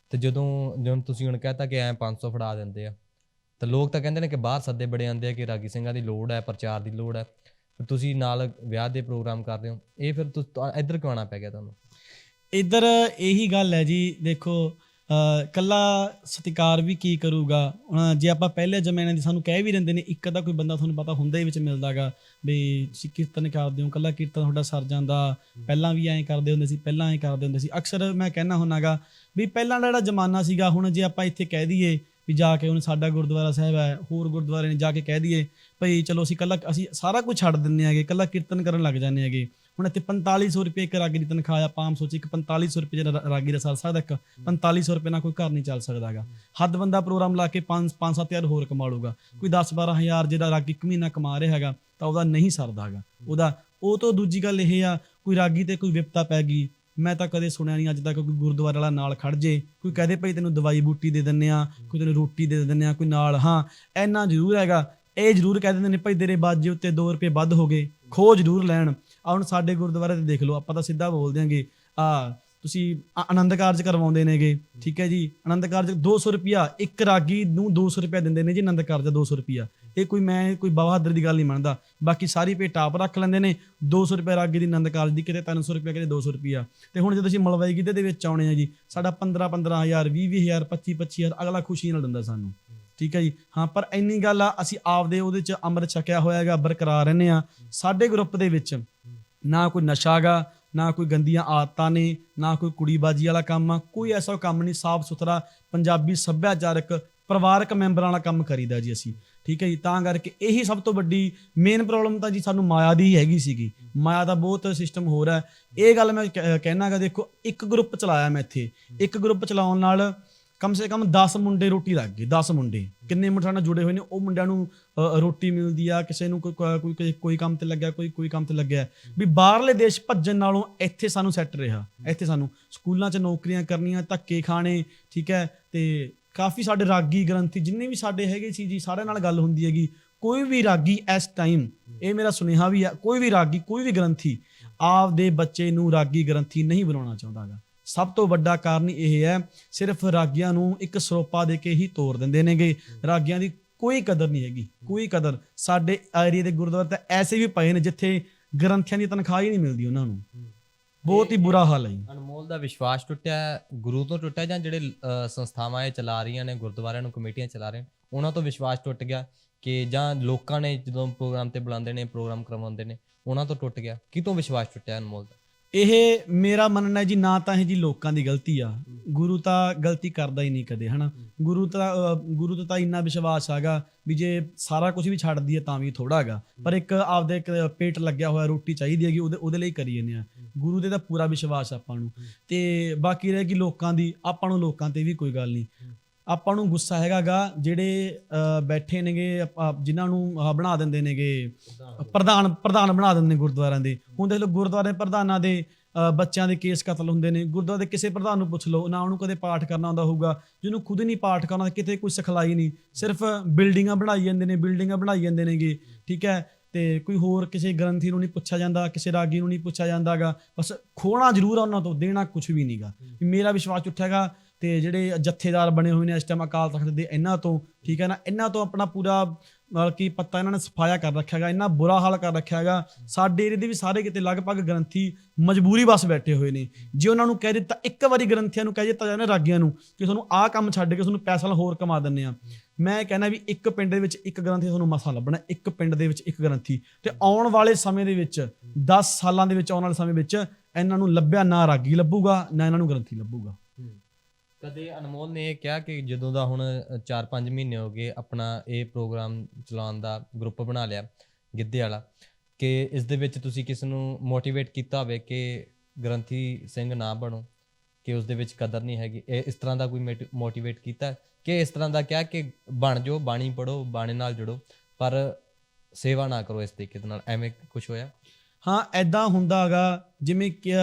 ਤੇ ਜਦੋਂ ਜਦੋਂ ਤੁਸੀਂ ਹੁਣ ਕਹਤਾ ਕਿ ਐ 500 ਫੜਾ ਦਿੰਦੇ ਆ, ਤਾਂ ਲੋਕ ਤਾਂ ਕਹਿੰਦੇ ਨੇ ਕਿ ਬਾਹਰ ਸੱਦੇ ਬੜੇ ਆਉਂਦੇ ਆ ਕਿ ਰਾਗੀ ਸਿੰਘਾਂ ਦੀ ਲੋੜ ਹੈ, ਪ੍ਰਚਾਰ ਦੀ ਲੋੜ ਹੈ। ਪਰ ਤੁਸੀਂ ਨਾਲ ਵਿਆਹ ਦੇ ਪ੍ਰੋਗਰਾਮ ਕਰਦੇ ਹੋ, ਇਹ ਫਿਰ ਤੁਸ- ਇੱਧਰ ਕਿਉਂ ਆਉਣਾ ਪੈ ਗਿਆ ਤੁਹਾਨੂੰ? ਇੱਧਰ ਇਹੀ ਗੱਲ ਹੈ ਜੀ, ਦੇਖੋ ਕੱਲਾ ਸਤਿਕਾਰ ਵੀ ਕੀ ਕਰੂਗਾ? ਹੁਣ ਜੇ ਆਪਾਂ ਪਹਿਲੇ ਜ਼ਮਾਨੇ ਦੀ ਸਾਨੂੰ ਕਹਿ ਵੀ ਦਿੰਦੇ ਨੇ, ਇੱਕ ਅੱਧਾ ਕੋਈ ਬੰਦਾ ਤੁਹਾਨੂੰ ਪਤਾ ਹੁੰਦਾ ਹੀ ਵਿੱਚ ਮਿਲਦਾਗਾ, ਵੀ ਤੁਸੀਂ ਕੀਰਤਨ ਕਰਦੇ ਹੋ, ਕੱਲਾ ਕੀਰਤਨ ਤੁਹਾਡਾ ਸਰ ਜਾਂਦਾ। ਪਹਿਲਾਂ ਵੀ ਐਂ ਕਰਦੇ ਹੁੰਦੇ ਸੀ, ਪਹਿਲਾਂ ਐਂ ਕਰਦੇ ਹੁੰਦੇ ਸੀ। ਅਕਸਰ ਮੈਂ ਕਹਿਣਾ ਹੁੰਨਾਗਾ ਵੀ ਪਹਿਲਾਂ ਦਾ ਜਿਹੜਾ ਜ਼ਮਾਨਾ ਸੀਗਾ, ਹੁਣ ਜੇ ਆਪਾਂ ਇੱਥੇ ਕਹਿ ਦਈਏ ਵੀ ਜਾ ਕੇ ਹੁਣ ਸਾਡਾ ਗੁਰਦੁਆਰਾ ਸਾਹਿਬ ਹੈ, ਹੋਰ ਗੁਰਦੁਆਰੇ ਨੇ ਜਾ ਕੇ ਕਹਿ ਦਈਏ, ਭਈ ਚਲੋ ਅਸੀਂ ਕੱਲਾ, ਅਸੀਂ ਸਾਰਾ ਕੁਝ ਛੱਡ ਦਿੰਨੇ ਆਗੇ ਕੱਲਾ ਕੀਰਤਨ ਕਰਨ ਲੱਗ ਜਾਂਦੇ ਆਗੇ ਹੁਣ ਇੱਥੇ 4500 ਰੁਪਏ ਇੱਕ ਰਾਗੀ ਦੀ ਤਨਖਾਹ ਆ ਪਾਮ ਸੋਚੀ ਕਿ 4500 ਰੁਪਏ ਜਿਹੜਾ ਰਾਗੀ ਦਾ ਸਰ ਸਕਦਾ ਇੱਕ 4500 ਰੁਪਏ ਨਾਲ ਕੋਈ ਘਰ ਨਹੀਂ ਚੱਲ ਸਕਦਾਗਾ ਹੱਦ ਬੰਦਾ ਪ੍ਰੋਗਰਾਮ ਲਾ ਕੇ 5 5 7000 ਹੋਰ ਕਮਾ ਲੂਗਾ ਕੋਈ 10 12000 ਜਿਹੜਾ ਰਾਗੀ ਇੱਕ ਮਹੀਨਾ ਕਮਾ ਰਿਹਾ ਹੈਗਾ, ਤਾਂ ਉਹਦਾ ਨਹੀਂ ਸਰਦਾਗਾ ਉਹਦਾ, ਉਹ ਤੋਂ ਦੂਜੀ ਗੱਲ ਇਹ ਆ, ਕੋਈ ਰਾਗੀ ਤੇ ਕੋਈ ਵਿਪਤਾ ਪੈ ਗਈ, ਮੈਂ ਤਾਂ ਕਦੇ ਸੁਣਿਆ ਨਹੀਂ ਅੱਜ ਤੱਕ ਕੋਈ ਗੁਰਦੁਆਰੇ ਵਾਲਾ ਨਾਲ ਖੜ ਜੇ, ਕੋਈ ਕਹਦੇ ਭਈ ਤੈਨੂੰ ਦਵਾਈ ਬੂਟੀ ਦੇ ਦਿੰਨੇ ਆ ਕੋਈ ਤੈਨੂੰ ਰੋਟੀ ਦੇ ਦਿੰਨੇ ਆ ਕੋਈ ਨਾਲ, ਹਾਂ ਐਨਾ ਜ਼ਰੂਰ ਹੈਗਾ, ਇਹ ਜ਼ਰੂਰ ਕਹਿ ਦਿੰਦੇ ਨੇ ਭਈ ਤੇਰੇ ਬਾਜੇ ਉੱਤੇ 2 ਰੁਪਏ ਵੱਧ ਹੋ ਗਏ ਖੋ ਜ਼ਰੂਰ ਲੈਣ। ਆ ਹੁਣ ਸਾਡੇ ਗੁਰਦੁਆਰੇ ਤੇ ਦੇਖ ਲਓ, ਆਪਾਂ ਤਾਂ ਸਿੱਧਾ ਬੋਲ ਦਿਆਂਗੇ ਆ ਤੁਸੀਂ ਆਨੰਦ ਕਾਰਜ ਕਰਵਾਉਂਦੇ ਨੇਗੇ, ਠੀਕ ਹੈ ਜੀ? ਆਨੰਦ ਕਾਰਜ 200 ਰੁਪਿਆ ਇੱਕ ਰਾਗੀ ਨੂੰ 200 ਰੁਪਿਆ ਦਿੰਦੇ ਨੇ ਜੀ ਆਨੰਦ ਕਾਰਜ ਦਾ 200 ਰੁਪਿਆ ਇਹ ਕੋਈ ਮੈਂ, ਕੋਈ ਬਹਾਦਰ ਦੀ ਗੱਲ ਨਹੀਂ ਮੰਨਦਾ। ਬਾਕੀ ਸਾਰੀ ਪੇ ਟਾਪ ਰੱਖ ਲੈਂਦੇ ਨੇ 200 ਰੁਪਏ ਰਾਗੀ ਦੀ ਆਨੰਦ ਕਾਰਜ ਦੀ, ਕਿਤੇ 300 ਰੁਪਏ ਕਿਤੇ 200 ਰੁਪਿਆ ਤੇ ਹੁਣ ਜਦੋਂ ਅਸੀਂ ਮਲਵਾਈ ਗਿੱਧੇ ਦੇ ਵਿੱਚ ਆਉਣੇ ਆ ਜੀ, ਸਾਡਾ 15 15000 20 20000 25 25000 ਅਗਲਾ ਖੁਸ਼ੀ ਨਾਲ ਦਿੰਦਾ ਸਾਨੂੰ। ਠੀਕ ਹੈ ਜੀ? ਹਾਂ, ਪਰ ਇੰਨੀ ਗੱਲ ਆ, ਅਸੀਂ ਆਪਦੇ ਉਹਦੇ ਚ ਅੰਮ੍ਰਿਤ ਛਕਿਆ ਹੋਇਆ ਹੈਗਾ, ਬਰਕਰਾਰ ਰਹਿੰਦੇ ਆ ਸਾਡੇ ਗਰੁੱਪ ਦੇ ਵਿੱਚ ਨਾ ਕੋਈ ਨਸ਼ਾ ਗਾ ਨਾ ਕੋਈ ਗੰਦੀਆਂ ਆਦਤਾਂ ਨੇ, ਨਾ ਕੋਈ ਕੁੜੀਬਾਜੀ ਵਾਲਾ ਕੰਮ ਆ, ਕੋਈ ਐਸਾ ਕੰਮ ਨਹੀਂ, ਸਾਫ਼ ਸੁਥਰਾ ਪੰਜਾਬੀ ਸੱਭਿਆਚਾਰਕ, ਪਰਿਵਾਰਕ ਮੈਂਬਰਾਂ ਵਾਲਾ ਕੰਮ ਕਰੀਦਾ ਜੀ ਅਸੀਂ। ਠੀਕ ਹੈ ਜੀ? ਤਾਂ ਕਰਕੇ ਇਹੀ ਸਭ ਤੋਂ ਵੱਡੀ ਮੇਨ ਪ੍ਰੋਬਲਮ ਤਾਂ ਜੀ ਸਾਨੂੰ ਮਾਇਆ ਦੀ ਹੈਗੀ ਸੀਗੀ। ਮਾਇਆ ਦਾ ਬਹੁਤ ਸਿਸਟਮ ਹੋ। ਰਿਹਾ ਇਹ ਗੱਲ ਮੈਂ ਕਹਿ- ਕਹਿਣਾਗਾ ਦੇਖੋ, ਇੱਕ ਗਰੁੱਪ ਚਲਾਇਆ ਮੈਂ ਇੱਥੇ। ਇੱਕ ਗਰੁੱਪ ਚਲਾਉਣ ਨਾਲ ਕਮ ਸੇ ਕਮ 10 ਮੁੰਡੇ ਰੋਟੀ ਲੱਗ ਗਏ 10 ਮੁੰਡੇ। ਕਿੰਨੇ ਮੁੰਡਿਆਂ ਨਾਲ ਜੁੜੇ ਹੋਏ ਨੇ ਉਹ ਮੁੰਡਿਆਂ ਨੂੰ ਅ, ਰੋਟੀ ਮਿਲਦੀ ਆ ਕਿਸੇ ਨੂੰ ਕੋਈ ਕੋਈ ਕੋਈ- ਕੋਈ ਕੰਮ ਤੇ ਲੱਗਿਆ ਕੋਈ ਕੋਈ ਕੰਮ ਤੇ ਲੱਗਿਆ। ਵੀ ਬਾਹਰਲੇ ਦੇਸ਼ ਭੱਜਣ ਨਾਲੋਂ ਇੱਥੇ ਸਾਨੂੰ ਸੈੱਟ ਰਿਹਾ ਇੱਥੇ ਸਾਨੂੰ। ਸਕੂਲਾਂ 'ਚ ਨੌਕਰੀਆਂ ਕਰਨੀਆਂ ਧੱਕੇ ਖਾਣੇ ਠੀਕ ਹੈ ਤੇ ਕਾਫੀ ਸਾਡੇ ਰਾਗੀ ਗ੍ਰੰਥੀ ਜਿੰਨੇ ਵੀ ਸਾਡੇ ਹੈਗੇ ਸੀ ਜੀ ਸਾਰਿਆਂ ਨਾਲ ਗੱਲ ਹੁੰਦੀ ਹੈਗੀ। ਕੋਈ ਵੀ ਰਾਗੀ ਇਸ ਟਾਈਮ ਇਹ ਮੇਰਾ ਸੁਨੇਹਾ ਵੀ ਆ ਕੋਈ ਵੀ ਰਾਗੀ ਕੋਈ ਵੀ ਗ੍ਰੰਥੀ ਆਪਦੇ ਬੱਚੇ ਨੂੰ ਰਾਗੀ ਗ੍ਰੰਥੀ ਨਹੀਂ ਬਣਾਉਣਾ ਚਾਹੁੰਦਾਗਾ ਸਭ ਤੋਂ ਵੱਡਾ ਕਾਰਨ ਇਹ ਹੈ ਸਿਰਫ ਰਾਗੀਆਂ ਨੂੰ ਇੱਕ ਸਰੋਪਾ ਦੇ ਕੇ ਹੀ ਤੋੜ ਦਿੰਦੇ ਨੇਗੇ। ਰਾਗੀਆਂ ਦੀ ਕੋਈ ਕਦਰ ਨਹੀਂ ਹੈਗੀ ਕੋਈ ਕਦਰ। ਸਾਡੇ ਏਰੀਆ ਦੇ ਗੁਰਦੁਆਰੇ ਤਾਂ ਐਸੇ ਵੀ ਪਏ ਨੇ ਜਿੱਥੇ ਗ੍ਰੰਥੀਆਂ ਦੀ ਤਨਖਾਹ ਹੀ ਨਹੀਂ ਮਿਲਦੀ ਉਹਨਾਂ ਨੂੰ। ਬਹੁਤ ਹੀ ਬੁਰਾ ਹਾਲ ਹੈ ਅਨਮੋਲ ਦਾ ਵਿਸ਼ਵਾਸ ਟੁੱਟਿਆ ਗੁਰੂ ਤੋਂ ਟੁੱਟਿਆ ਜਾਂ ਜਿਹੜੇ ਸੰਸਥਾਵਾਂ ਇਹ ਚਲਾ ਰਹੀਆਂ ਨੇ ਗੁਰਦੁਆਰਿਆਂ ਨੂੰ ਕਮੇਟੀਆਂ ਚਲਾ ਰਹੇ ਨੇ ਉਹਨਾਂ ਤੋਂ ਵਿਸ਼ਵਾਸ ਟੁੱਟ ਗਿਆ ਕਿ ਜਾਂ ਲੋਕਾਂ ਨੇ ਜਦੋਂ ਪ੍ਰੋਗਰਾਮ ਤੇ ਬੁਲਾਉਂਦੇ ਨੇ ਪ੍ਰੋਗਰਾਮ ਕਰਵਾਉਂਦੇ ਨੇ ਉਹਨਾਂ ਤੋਂ ਟੁੱਟ ਗਿਆ। ਕਿਤੋਂ ਵਿਸ਼ਵਾਸ ਟੁੱਟਿਆ ਅਨਮੋਲ ਦਾ? ਇਹ ਮੇਰਾ ਮੰਨਣਾ ਹੈ ਜੀ, ਨਾ ਤਾਂ ਇਹ ਜੀ ਲੋਕਾਂ ਦੀ ਗਲਤੀ ਆ। ਗੁਰੂ ਤਾਂ ਗਲਤੀ ਕਰਦਾ ਹੀ ਨਹੀਂ ਕਦੇ, ਹਨਾ? ਗੁਰੂ ਤਾਂ ਗੁਰੂ ਤੇ ਤਾਂ ਇੰਨਾ ਵਿਸ਼ਵਾਸ ਹੈਗਾ ਵੀ ਜੇ ਸਾਰਾ ਕੁਝ ਵੀ ਛੱਡ ਦਈਏ ਤਾਂ ਵੀ ਥੋੜਾ ਹੈਗਾ। ਪਰ ਇੱਕ ਆਪਦੇ ਇੱਕ ਪੇਟ ਲੱਗਿਆ ਹੋਇਆ, ਰੋਟੀ ਚਾਹੀਦੀ ਹੈਗੀ, ਉਹਦੇ ਉਹਦੇ ਲਈ ਕਰੀ ਜਾਂਦੇ ਆ। ਗੁਰੂ ਤੇ ਤਾਂ ਪੂਰਾ ਵਿਸ਼ਵਾਸ ਆਪਾਂ ਨੂੰ। ਤੇ ਬਾਕੀ ਰਹਿ ਗਈ ਲੋਕਾਂ ਦੀ, ਆਪਾਂ ਨੂੰ ਲੋਕਾਂ ਤੇ ਵੀ ਕੋਈ ਗੱਲ ਨਹੀਂ। ਆਪਾਂ ਨੂੰ ਗੁੱਸਾ ਹੈਗਾਗਾ ਜਿਹੜੇ ਬੈਠੇ ਨੇਗੇ, ਆਪਾਂ- ਜਿਨ੍ਹਾਂ ਨੂੰ ਬਣਾ ਦਿੰਦੇ ਨੇਗੇ, ਪ੍ਰਧਾਨ ਪ੍ਰਧਾਨ ਬਣਾ ਦਿੰਦੇ ਨੇ ਗੁਰਦੁਆਰਿਆਂ ਦੇ। ਹੁਣ ਦੇਖ ਲਓ ਗੁਰਦੁਆਰੇ ਪ੍ਰਧਾਨਾਂ ਦੇ ਬੱਚਿਆਂ ਦੇ ਕੇਸ ਕਤਲ ਹੁੰਦੇ ਨੇ। ਗੁਰਦੁਆਰੇ ਦੇ ਕਿਸੇ ਪ੍ਰਧਾਨ ਨੂੰ ਪੁੱਛ ਲਓ, ਨਾ ਉਹਨੂੰ ਕਦੇ ਪਾਠ ਕਰਨਾ ਆਉਂਦਾ ਹੋਊਗਾ। ਜਿਹਨੂੰ ਖੁਦ ਨਹੀਂ ਪਾਠ ਕਰਨਾ ਕਿਤੇ ਕੋਈ ਸਿਖਲਾਈ ਨਹੀਂ। ਸਿਰਫ ਬਿਲਡਿੰਗਾਂ ਬਣਾਈ ਜਾਂਦੇ ਨੇ, ਬਿਲਡਿੰਗਾਂ ਬਣਾਈ ਜਾਂਦੇ ਨੇਗੇ, ਠੀਕ ਹੈ? ਤੇ ਕੋਈ ਹੋਰ ਕਿਸੇ ਗ੍ਰੰਥੀ ਨੂੰ ਨਹੀਂ ਪੁੱਛਿਆ ਜਾਂਦਾ, ਕਿਸੇ ਰਾਗੀ ਨੂੰ ਨਹੀਂ ਪੁੱਛਿਆ ਜਾਂਦਾਗਾ। ਬਸ ਖੋਣਾ ਜ਼ਰੂਰ ਆ ਉਹਨਾਂ ਤੋਂ, ਦੇਣਾ ਕੁਝ ਵੀ ਨਹੀਂਗਾ ਮੇਰਾ ਵਿਸ਼ਵਾਸ ਉੱਠੇਗਾ ਤੇ ਜਿਹੜੇ ਜਥੇਦਾਰ ਬਣੇ ਹੋਏ ਨੇ ਇਸ ਟਾਈਮ ਅਕਾਲ ਤਖਤ ਦੇ, ਇਹਨਾਂ ਤੋਂ, ਠੀਕ ਹੈ ਨਾ? ਇਹਨਾਂ ਤੋਂ ਆਪਣਾ ਪੂਰਾ ਮਤਲਬ ਕਿ ਪੱਤਾ ਇਹਨਾਂ ਨੇ ਸਫਾਇਆ ਕਰ ਰੱਖਿਆ ਹੈਗਾ, ਇੰਨਾ ਬੁਰਾ ਹਾਲ ਕਰ ਰੱਖਿਆ ਹੈਗਾ। ਸਾਡੇ ਏਰੀਏ ਦੇ ਵੀ ਸਾਰੇ ਕਿਤੇ ਲਗਭਗ ਗ੍ਰੰਥੀ ਮਜਬੂਰੀ ਬਸ ਬੈਠੇ ਹੋਏ ਨੇ। ਜੇ ਉਹਨਾਂ ਨੂੰ ਕਹਿ ਦਿੱਤਾ, ਇੱਕ ਵਾਰੀ ਗ੍ਰੰਥੀਆਂ ਨੂੰ ਕਹਿ ਦਿੱਤਾ ਜਾਂਦਾ ਰਾਗੀਆਂ ਨੂੰ, ਕਿ ਤੁਹਾਨੂੰ ਆਹ ਕੰਮ ਛੱਡ ਕੇ ਤੁਹਾਨੂੰ ਪੈਸਾ ਹੋਰ ਕਮਾ ਦਿੰਨੇ ਆ। ਮੈਂ ਕਹਿੰਦਾ ਵੀ ਇੱਕ ਪਿੰਡ ਦੇ ਵਿੱਚ ਇੱਕ ਗ੍ਰੰਥੀ ਤੁਹਾਨੂੰ ਮਸਾ ਲੱਭਣਾ, ਇੱਕ ਪਿੰਡ ਦੇ ਵਿੱਚ ਇੱਕ ਗ੍ਰੰਥੀ। ਤੇ ਆਉਣ ਵਾਲੇ ਸਮੇਂ ਦੇ ਵਿੱਚ 10 ਸਾਲਾਂ ਦੇ ਵਿੱਚ ਆਉਣ ਵਾਲੇ ਸਮੇਂ ਵਿੱਚ, ਇਹਨਾਂ ਨੂੰ ਲੱਭਿਆ ਨਾ ਰਾਗੀ ਲੱਭੂਗਾ, ਨਾ ਇਹਨਾਂ ਨੂੰ ਗ੍ਰੰਥੀ ਲੱਭੂਗਾ। ਕਦੇ ਅਨਮੋਲ ਨੇ ਇਹ ਕਿਹਾ ਕਿ ਜਦੋਂ ਦਾ ਹੁਣ 4-5 ਮਹੀਨੇ ਹੋ ਗਏ ਆਪਣਾ ਇਹ ਪ੍ਰੋਗਰਾਮ ਚਲਾਉਣ ਦਾ ਗਰੁੱਪ ਬਣਾ ਲਿਆ ਗਿੱਧੇ ਵਾਲਾ, ਕਿ ਇਸ ਦੇ ਵਿੱਚ ਤੁਸੀਂ ਕਿਸ ਨੂੰ ਮੋਟੀਵੇਟ ਕੀਤਾ ਹੋਵੇ ਕਿ ਗ੍ਰੰਥੀ ਸਿੰਘ ਨਾ ਬਣੋ, ਕਿ ਉਸ ਦੇ ਵਿੱਚ ਕਦਰ ਨਹੀਂ ਹੈਗੀ, ਇਹ ਇਸ ਤਰ੍ਹਾਂ ਦਾ ਕੋਈ ਮੋਟੀਵੇਟ ਕੀਤਾ? ਕਿ ਇਸ ਤਰ੍ਹਾਂ ਦਾ ਕਿਹਾ ਕਿ ਬਣ ਜਾਓ, ਬਾਣੀ ਪੜੋ ਬਾਣੇ ਨਾਲ ਜੁੜੋ, ਪਰ ਸੇਵਾ ਨਾ ਕਰੋ ਇਸ ਤਰੀਕੇ ਦੇ ਨਾਲ, ਐਵੇਂ ਕੁਝ ਹੋਇਆ? ਹਾਂ ਐਦਾਂ ਹੁੰਦਾ ਹੈਗਾ, ਜਿਵੇਂ ਕਿ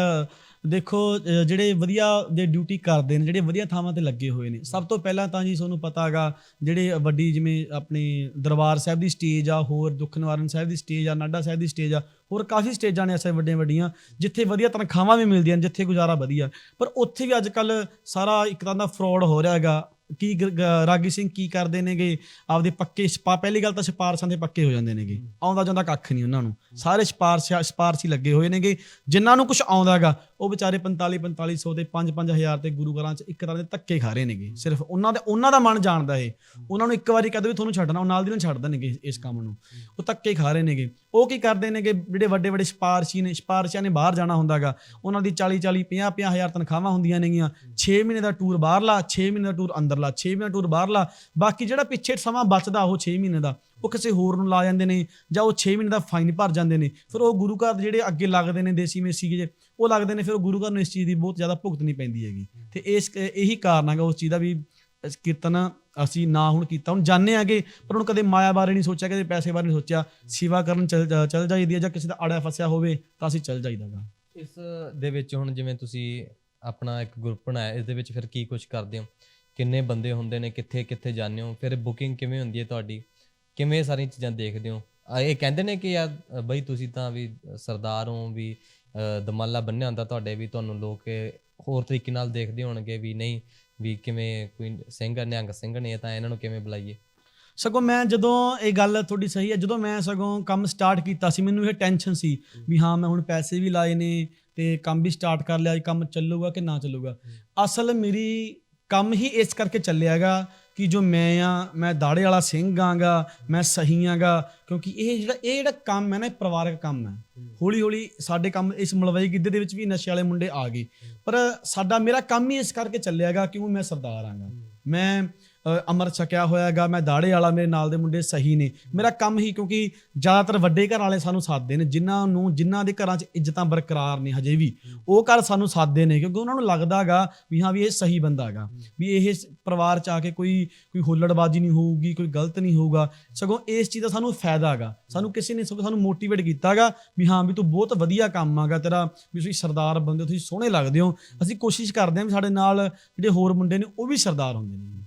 ਦੇਖੋ ਜਿਹੜੇ ਵਧੀਆ ਦੇ ਡਿਊਟੀ ਕਰਦੇ ਨੇ, ਜਿਹੜੇ ਵਧੀਆ ਥਾਵਾਂ ਤੇ ਲੱਗੇ ਹੋਏ ਨੇ, ਸਭ ਤੋਂ ਪਹਿਲਾਂ ਤਾਂ ਜੀ ਤੁਹਾਨੂੰ ਪਤਾ ਹੈਗਾ, ਜਿਹੜੇ ਵੱਡੀ ਜਿਵੇਂ ਆਪਣੇ ਦਰਬਾਰ ਸਾਹਿਬ ਦੀ ਸਟੇਜ ਆ, ਹੋਰ ਦੁੱਖ ਨਿਵਾਰਨ ਸਾਹਿਬ ਦੀ ਸਟੇਜ ਆ, ਨਾਡਾ ਸਾਹਿਬ ਦੀ ਸਟੇਜ ਆ, ਹੋਰ ਕਾਫੀ ਸਟੇਜਾਂ ਨੇ ਐਸੇ ਵੱਡੀਆਂ ਵੱਡੀਆਂ, ਜਿੱਥੇ ਵਧੀਆ ਤਨਖਾਹਾਂ ਵੀ ਮਿਲਦੀਆਂ ਨੇ, ਜਿੱਥੇ ਗੁਜ਼ਾਰਾ ਵਧੀਆ। ਪਰ ਉੱਥੇ ਵੀ ਅੱਜ ਕੱਲ ਸਾਰਾ ਇੱਕ ਤਰ੍ਹਾਂ ਦਾ ਫਰਾਡ ਹੋ ਰਿਹਾ ਹੈਗਾ ਕੀ ਗ- ਗ- ਰਾਗੀ ਸਿੰਘ ਕੀ ਕਰਦੇ ਨੇਗੇ? ਆਪਦੇ ਪੱਕੇ ਸਪਾ, ਪਹਿਲੀ ਗੱਲ ਤਾਂ ਸਿਫਾਰਸ਼ਾਂ ਦੇ ਪੱਕੇ ਹੋ ਜਾਂਦੇ ਨੇਗੇ। ਆਉਂਦਾ ਜਾਂਦਾ ਕੱਖ ਨਹੀਂ ਉਹਨਾਂ ਨੂੰ। ਸਾਰੇ ਸਿਪਾਰਸ਼ ਸਿਫਾਰਸ਼ੀ ਲੱਗੇ ਹੋਏ ਨੇਗੇ। ਜਿਨ੍ਹਾਂ ਨੂੰ ਕੁਝ ਆਉਂਦਾਗਾ, ਉਹ ਵਿਚਾਰੇ 45 4500 ਤੇ 5 5000 ਤੇ ਗੁਰੂ ਘਰਾਂ 'ਚ ਇੱਕ ਤਰ੍ਹਾਂ ਦੇ ਧੱਕੇ ਖਾ ਰਹੇ ਨੇਗੇ। ਸਿਰਫ ਉਹਨਾਂ ਦੇ, ਉਹਨਾਂ ਦਾ ਮਨ ਜਾਣਦਾ ਇਹ। ਉਹਨਾਂ ਨੂੰ ਇੱਕ ਵਾਰੀ ਕਹਦੇ ਵੀ ਤੁਹਾਨੂੰ ਛੱਡਣਾ, ਉਹ ਨਾਲ ਦੀ ਨਾਲ ਛੱਡ ਦੇਣਗੇ ਇਸ ਕੰਮ ਨੂੰ। ਉਹ ਧੱਕੇ ਖਾ ਰਹੇ ਨੇਗੇ। ਉਹ ਕੀ ਕਰਦੇ ਨੇ ਕਿ ਜਿਹੜੇ ਵੱਡੇ ਵੱਡੇ ਸਿਫਾਰਸ਼ੀ ਨੇ, ਸਿਫਾਰਸ਼ੀਆਂ ਨੇ ਬਾਹਰ ਜਾਣਾ ਹੁੰਦਾਗਾ। ਉਹਨਾਂ ਦੀ 40 40 50 50 ਹਜ਼ਾਰ ਤਨਖਾਹਾਂ ਹੁੰਦੀਆਂ ਨੇਗੀਆਂ। 6 ਮਹੀਨੇ ਦਾ ਟੂਰ ਬਾਹਰਲਾ 6 ਮਹੀਨੇ ਦਾ ਟੂਰ ਅੰਦਰਲਾ 6 ਮਹੀਨੇ ਦਾ ਟੂਰ ਬਾਹਰਲਾ ਬਾਕੀ ਜਿਹੜਾ ਪਿੱਛੇ ਸਮਾਂ ਬਚਦਾ ਉਹ 6 ਮਹੀਨੇ ਦਾ। ਉਹ ਕਿਸੇ ਹੋਰ ਨੂੰ ਲਾ ਜਾਂਦੇ ਨੇ ਜਾਂ ਉਹ 6 ਮਹੀਨੇ ਦਾ ਫਾਈਨ ਭਰ ਜਾਂਦੇ ਨੇ। ਫਿਰ ਉਹ ਗੁਰੂ ਘਰ ਦੇ ਜਿਹੜੇ ਅੱਗੇ ਲੱਗਦੇ ਨੇ ਦੇਸੀ ਮੇਸੀ ਜੇ ਉਹ ਲੱਗਦੇ ਨੇ, ਫਿਰ ਉਹ ਗੁਰੂ ਘਰ ਨੂੰ ਇਸ ਚੀਜ਼ ਦੀ ਬਹੁਤ ਜ਼ਿਆਦਾ ਭੁਗਤਣੀ ਪੈਂਦੀ ਹੈਗੀ। ਤੇ ਇਸ, ਇਹੀ ਕਾਰਨ ਹੈਗਾ ਉਸ ਚੀਜ਼ ਦਾ ਵੀ ਕੀਰਤਨ ਅਸੀਂ ਨਾ ਹੁਣ ਕੀਤਾ। ਹੁਣ ਜਾਣਦੇ ਆਗੇ ਪਰ ਹੁਣ ਕਦੇ ਮਾਇਆ ਬਾਰੇ ਨਹੀਂ ਸੋਚਿਆ ਕਦੇ ਪੈਸੇ ਬਾਰੇ ਨਹੀਂ ਸੋਚਿਆ। ਸੇਵਾ ਕਰਨ ਚੱਲ ਜਾ- ਚੱਲ ਜਾਈਦੀ ਹੈ ਜਾਂ ਕਿਸੇ ਦਾ ਅੜਿਆ ਫਸਿਆ ਹੋਵੇ ਤਾਂ ਅਸੀਂ ਚੱਲ ਜਾਈਦਾਗਾ। ਇਸ ਦੇ ਵਿੱਚ ਹੁਣ ਜਿਵੇਂ ਤੁਸੀਂ ਆਪਣਾ ਇੱਕ ਗਰੁੱਪ ਬਣਾਇਆ ਇਸ ਦੇ ਵਿੱਚ ਫਿਰ ਕੀ ਕੁਝ ਕਰਦੇ ਹੋ? ਕਿੰਨੇ ਬੰਦੇ ਹੁੰਦੇ ਨੇ ਕਿੱਥੇ ਕਿੱਥੇ ਜਾਂਦੇ ਹੋ? ਫਿਰ ਬੁਕਿੰਗ ਕਿਵੇਂ ਹੁੰਦੀ ਹੈ ਤੁਹਾਡੀ? ਕਿਵੇਂ ਇਹ ਸਾਰੀਆਂ ਚੀਜ਼ਾਂ ਦੇਖਦੇ ਹੋ? ਆ ਇਹ ਕਹਿੰਦੇ ਨੇ ਕਿ ਯਾਰ ਅ, ਬਈ ਤੁਸੀਂ ਤਾਂ ਵੀ ਸਰਦਾਰ ਹੋ ਵੀ ਅ, ਦਮਾਲਾ ਬੰਨਿਆ ਹੁੰਦਾ ਤੁਹਾਡੇ ਵੀ ਤੁਹਾਨੂੰ ਲੋਕ ਇਹ ਹੋਰ ਤਰੀਕੇ ਨਾਲ ਦੇਖਦੇ ਹੋਣਗੇ ਵੀ ਨਹੀਂ ਵੀ ਕਿਵੇਂ ਕੋਈ ਸਿੰਘ ਨਿਹੰਗ ਸਿੰਘ ਨੇ ਤਾਂ ਇਹਨਾਂ ਨੂੰ ਕਿਵੇਂ ਬੁਲਾਈਏ? ਸਗੋਂ ਮੈਂ ਜਦੋਂ ਇਹ ਗੱਲ ਤੁਹਾਡੀ ਸਹੀ ਹੈ ਜਦੋਂ ਮੈਂ ਸਗੋਂ ਕੰਮ ਸਟਾਰਟ ਕੀਤਾ ਸੀ ਮੈਨੂੰ ਇਹ ਟੈਨਸ਼ਨ ਸੀ ਵੀ ਹਾਂ ਮੈਂ ਹੁਣ ਪੈਸੇ ਵੀ ਲਾਏ ਨੇ ਤੇ ਕੰਮ ਵੀ ਸਟਾਰਟ ਕਰ ਲਿਆ ਕੰਮ ਚੱਲੂਗਾ ਕਿ ਨਾ ਚੱਲੂਗਾ। ਅਸਲ ਮੇਰੀ ਕੰਮ ਹੀ ਇਸ ਕਰਕੇ ਚੱਲਿਆਗਾ ਕਿ ਜੋ ਮੈਂ ਆ, ਮੈਂ ਦਾੜੇ ਵਾਲਾ ਸਿੰਘ ਆਂਗਾ, ਮੈਂ ਸਹੀ ਆਂਗਾ, ਕਿਉਂਕਿ ਇਹ ਜਿਹੜਾ ਇਹ ਜਿਹੜਾ ਕੰਮ ਹੈ ਨਾ, ਇਹ ਪਰਿਵਾਰਕ ਕੰਮ ਹੈ। ਹੌਲੀ ਹੌਲੀ ਸਾਡੇ ਕੰਮ ਇਸ ਮਲਵਈ ਗਿੱਧੇ ਦੇ ਵਿੱਚ ਵੀ ਨਸ਼ੇ ਵਾਲੇ ਮੁੰਡੇ ਆ ਗਏ। ਪਰ ਸਾਡਾ, ਮੇਰਾ ਕੰਮ ਹੀ ਇਸ ਕਰਕੇ ਚੱਲਿਆਗਾ ਕਿਉਂ ਮੈਂ ਸਰਦਾਰ ਆਂਗਾ। ਮੈਂ ਅ, ਛਕਿਆ ਹੋਇਆ ਹੋਇਆਗਾ ਮੈਂ ਦਾੜੇ ਵਾਲਾ ਮੇਰੇ ਨਾਲ ਦੇ ਮੁੰਡੇ ਸਹੀ ਨੇ। ਮੇਰਾ ਕੰਮ ਹੀ ਕਿਉਂਕਿ ਜ਼ਿਆਦਾਤਰ ਵੱਡੇ ਘਰ ਵਾਲੇ ਸਾਨੂੰ ਸਾਥਦੇ ਨੇ ਜਿਨ੍ਹਾਂ ਨੂੰ ਜਿਨ੍ਹਾਂ ਦੇ ਘਰਾਂ 'ਚ ਇੱਜ਼ਤਾਂ ਬਰਕਰਾਰ ਨੇ ਹਜੇ ਵੀ। ਉਹ ਘਰ ਸਾਨੂੰ ਸਾਥਦੇ ਨੇ ਕਿਉਂਕਿ ਉਹਨਾਂ ਨੂੰ ਲੱਗਦਾਗਾ ਵੀ ਹਾਂ ਵੀ ਇਹ ਸਹੀ ਬੰਦਾ ਹੈਗਾ ਵੀ ਇਹ ਪਰਿਵਾਰ 'ਚ ਆ ਕੇ ਕੋਈ ਕੋਈ ਹੁੱਲੜਬਾਜ਼ੀ ਨਹੀਂ ਹੋਊਗੀ ਕੋਈ ਗਲਤ ਨਹੀਂ ਹੋਊਗਾ। ਸਗੋਂ ਇਸ ਚੀਜ਼ ਦਾ ਸਾਨੂੰ ਫਾਇਦਾ ਹੈਗਾ ਸਾਨੂੰ ਕਿਸੇ ਨੇ ਸਗੋਂ ਸਾਨੂੰ ਮੋਟੀਵੇਟ ਕੀਤਾਗਾ ਵੀ ਹਾਂ ਵੀ ਤੂੰ ਬਹੁਤ ਵਧੀਆ ਕੰਮ ਆਗਾ ਤੇਰਾ ਵੀ ਤੁਸੀਂ ਸਰਦਾਰ ਬੰਦੇ ਹੋ, ਤੁਸੀਂ ਸੋਹਣੇ ਲੱਗਦੇ ਹੋ। ਅਸੀਂ ਕੋਸ਼ਿਸ਼ ਕਰਦੇ ਹਾਂ ਵੀ ਸਾਡੇ ਨਾਲ ਜਿਹੜੇ ਹੋਰ ਮੁੰਡੇ ਨੇ ਉਹ ਵੀ ਸਰਦਾਰ ਹੁੰਦੇ ਨੇ।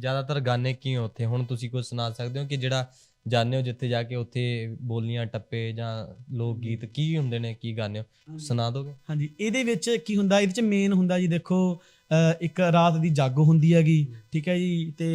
ਜ਼ਿਆਦਾਤਰ ਗਾਣੇ ਕੀ ਹੋ ਉੱਥੇ? ਹੁਣ ਤੁਸੀਂ ਕੁਝ ਸੁਣਾ ਸਕਦੇ ਹੋ ਕਿ ਜਿਹੜਾ ਜਾਣਦੇ ਹੋ ਜਿੱਥੇ ਜਾ ਕੇ ਉੱਥੇ ਬੋਲੀਆਂ ਟੱਪੇ ਜਾਂ ਲੋਕ ਗੀਤ ਕੀ ਹੁੰਦੇ ਨੇ ਕੀ ਗਾਣੇ ਸੁਣਾ ਦੋਗੇ? ਹਾਂਜੀ ਇਹਦੇ ਵਿੱਚ ਕੀ ਹੁੰਦਾ ਇਹਦੇ ਵਿੱਚ ਮੇਨ ਹੁੰਦਾ ਜੀ ਦੇਖੋ ਇੱਕ ਰਾਤ ਦੀ ਜਾਗੋ ਹੁੰਦੀ ਹੈਗੀ ਠੀਕ ਹੈ ਜੀ ਤੇ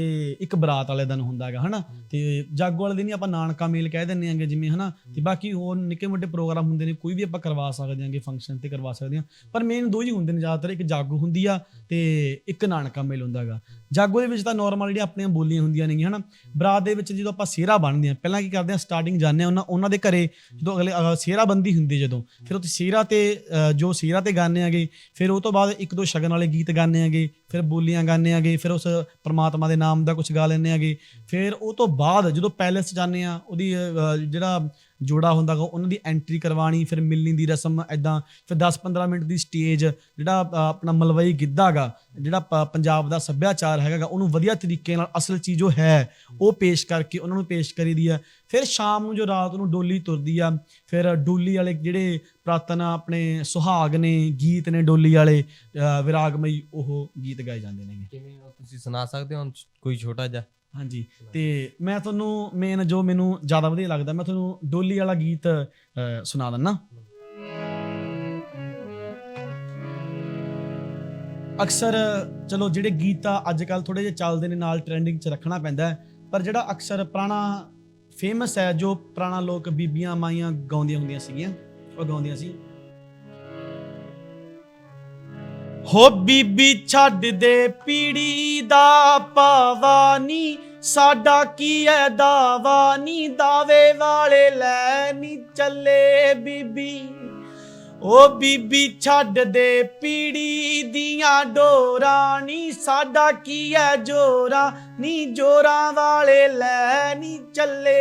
ਇੱਕ ਬਰਾਤ ਵਾਲੇ ਦਿਨ ਹੁੰਦਾ ਹੈਗਾ ਹਨਾ? ਤੇ ਜਾਗੋ ਵਾਲੇ ਦਿਨ ਹੀ ਆਪਾਂ ਨਾਨਕਾ ਮੇਲ ਕਹਿ ਦਿੰਨੇ ਆਂਗੇ ਜਿਵੇਂ ਹਨਾ? ਤੇ ਬਾਕੀ ਹੋਰ ਨਿੱਕੇ ਮੋਟੇ ਪ੍ਰੋਗਰਾਮ ਹੁੰਦੇ ਨੇ ਕੋਈ ਵੀ ਆਪਾਂ ਕਰਵਾ ਸਕਦੇ ਆਂਗੇ ਫੰਕਸ਼ਨ ਤੇ ਕਰਵਾ ਸਕਦੇ ਹਾਂ। ਪਰ ਮੇਨ ਦੋ ਹੀ ਹੁੰਦੇ ਨੇ ਜ਼ਿਆਦਾਤਰ ਇੱਕ ਜਾਗੋ ਹੁੰਦੀ ਆ ਤੇ ਇੱਕ ਨਾਨਕਾ ਮੇਲ ਹੁੰਦਾ ਹੈਗਾ। ਜਾਗੋ ਦੇ ਵਿੱਚ ਤਾਂ ਨਾਰਮਲ ਜਿਹੜੀਆਂ ਆਪਣੀਆਂ ਬੋਲੀਆਂ ਹੁੰਦੀਆਂ ਨੇਗੀਆਂ, ਹਨਾ? ਬਰਾਤ ਦੇ ਵਿੱਚ ਜਦੋਂ ਆਪਾਂ ਸਿਹਰਾ ਬੰਨ੍ਹਦੇ ਆ ਪਹਿਲਾਂ ਕੀ ਕਰਦੇ ਆ ਸਟਾਰਟਿੰਗ ਜਾਂਦੇ ਆ ਉਹਨਾਂ ਉਹਨਾਂ ਦੇ ਘਰੇ ਜਦੋਂ ਅਗਲੇ ਅਹ ਸਿਹਰਾ ਬੰਦੀ ਹੁੰਦੀ ਜਦੋਂ, ਫਿਰ ਉੱਥੇ ਸਿਹਰਾ ਤੇ ਜੋ ਸਿਹਰਾ ਤੇ ਗਾਣੇ ਆਗੇ ਫਿਰ ਉਹ ਤੋਂ ਬਾਅਦ ਇੱਕ ਦੋ ਸ਼ਗਨ ਵਾਲੇ ਗੀਤ ਗਾਣੇ ਆਗੇ ਫਿਰ ਬੋਲੀਆਂ ਗਾਣੇ ਆਗੇ ਫਿਰ ਉਸ ਪ੍ਰਮਾਤਮਾ ਦੇ ਨਾਮ ਦਾ ਕੁਝ ਗਾ ਲੈਂਦੇ ਆਗੇ ਫਿਰ ਉਹ ਤੋਂ ਬਾਅਦ ਜਦੋਂ ਪੈਲੇਸ ਜਾਂਦੇ ਆ ਉਹਦੀ ਜਿਹੜਾ ਜੋੜਾ ਹੁੰਦਾ ਗਾ ਉਹਨਾਂ ਦੀ ਐਂਟਰੀ ਕਰਵਾਣੀ ਫਿਰ ਮਿਲਣੀ ਦੀ ਰਸਮ ਐਦਾਂ ਫਿਰ 10-15 ਮਿੰਟ ਦੀ ਸਟੇਜ ਜਿਹੜਾ ਆਪਣਾ ਮਲਵਈ ਗਿੱਧਾ ਗਾ ਜਿਹੜਾ ਪੰਜਾਬ ਦਾ ਸੱਭਿਆਚਾਰ ਹੈਗਾ ਗਾ, ਉਹਨੂੰ ਵਧੀਆ ਤਰੀਕੇ ਨਾਲ ਅਸਲ ਚੀਜ਼ ਉਹ ਹੈ ਉਹ ਪੇਸ਼ ਕਰਕੇ ਉਹਨਾਂ ਨੂੰ ਪੇਸ਼ ਕਰੀਦੀ ਆ। ਫਿਰ ਸ਼ਾਮ ਨੂੰ ਜੋ ਰਾਤ ਨੂੰ ਡੋਲੀ ਤੁਰਦੀ ਆ ਫਿਰ ਡੋਲੀ ਵਾਲੇ ਜਿਹੜੇ ਪ੍ਰਾਤਨ ਆਪਣੇ ਸੁਹਾਗ ਨੇ ਗੀਤ ਨੇ ਡੋਲੀ ਵਾਲੇ ਵਿਰਾਗਮਈ ਉਹ ਗੀਤ ਗਾਏ ਜਾਂਦੇ ਨੇ ਕਿਵੇਂ ਤੁਸੀਂ ਸੁਣਾ ਸਕਦੇ ਹੋ? ਕੋਈ ਛੋਟਾ ਜਿਹਾ ਹਾਂਜੀ। ਤੇ ਮੈਂ ਤੁਹਾਨੂੰ ਮੇਨ ਜੋ ਮੈਨੂੰ ਜ਼ਿਆਦਾ ਵਧੀਆ ਲੱਗਦਾ ਮੈਂ ਤੁਹਾਨੂੰ ਡੋਲੀ ਵਾਲਾ ਗੀਤ ਸੁਣਾ ਦਿੰਨਾ। ਅਕਸਰ ਚਲੋ ਜਿਹੜੇ ਗੀਤ ਆ ਅੱਜ ਕੱਲ ਥੋੜੇ ਜਿਹਾ ਚੱਲਦੇ ਨੇ ਨਾਲ ਟ੍ਰੈਂਡਿੰਗ 'ਚ ਰੱਖਣਾ ਪੈਂਦਾ ਹੈ, ਪਰ ਜਿਹੜਾ ਅਕਸਰ ਪੁਰਾਣਾ ਫੇਮਸ ਹੈ ਜੋ ਪੁਰਾਣਾ ਲੋਕ ਬੀਬੀਆਂ ਮਾਈਆਂ ਗਾਉਂਦੀਆਂ ਹੁੰਦੀਆਂ ਸੀਗੀਆਂ ਉਹ ਗਾਉਂਦੀਆਂ ਸੀ। ਹੋ ਬੀਬੀ ਛੱਡ ਦੇ ਪੀੜੀ ਦਾ ਪਾਵਾ ਨੀ ਸਾਡਾ ਕੀ ਐ ਦਾਵਾ? ਨੀ ਦਾਵੇ ਵਾਲੇ ਲੈ ਨੀ ਚੱਲੇ ਬੀਬੀ। ਓ ਬੀਬੀ ਛੱਡ ਦੇ ਪੀੜੀ ਦੀਆਂ ਡੋਰਾਂ। ਨੀ ਸਾਡਾ ਕੀ ਐ ਜੋਰਾਂ? ਨੀ ਜੋਰਾਂ ਵਾਲੇ ਲੈ ਨੀ ਚੱਲੇ।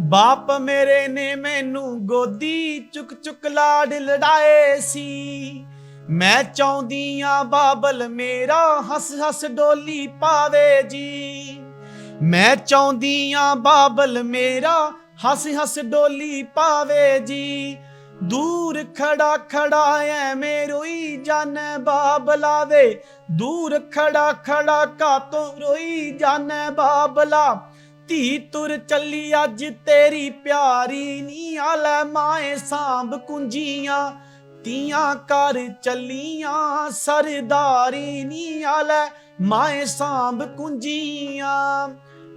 ਬਾਪ ਮੇਰੇ ਨੇ ਮੈਨੂੰ ਗੋਦੀ ਚੁੱਕ ਚੁੱਕ ਲਾਡ ਲੜਾਏ ਸੀ। ਮੈਂ ਚਾਹੁੰਦੀ ਆ ਬਾਬਲ ਮੇਰਾ ਹੱਸ ਹੱਸ ਡੋਲੀ ਪਾਵੇ ਜੀ। ਮੈਂ ਚਾਹੁੰਦੀ ਆ ਬਾਬਲ ਮੇਰਾ ਹੱਸ ਹੱਸ ਡੋਲੀ ਪਾਵੇ ਜੀ। ਦੂਰ ਖੜਾ ਖੜਾ ਐ ਮੇਰੋਈ ਜਾਣੈ ਬਾਬਲਾ ਵੇ ਦੂਰ ਖੜਾ ਖੜਾ ਕਾਤੋਂ ਰੋਈ ਜਾਣੈ ਬਾਬਲਾ। ਧੀ ਤੁਰ ਚੱਲੀ ਅੱਜ ਤੇਰੀ ਪਿਆਰੀ ਨੀ ਆਲੇ ਮਾਏ ਸਾਂਭ ਕੁੰਜੀਆਂ। ਤੀਆਂ ਕਰ ਚੱਲੀਆਂ, ਸਰਦਾਰੀ ਨੀ ਆਲੇ, ਮਾਏ ਸਾਂਭ ਕੁੰਜੀਆਂ।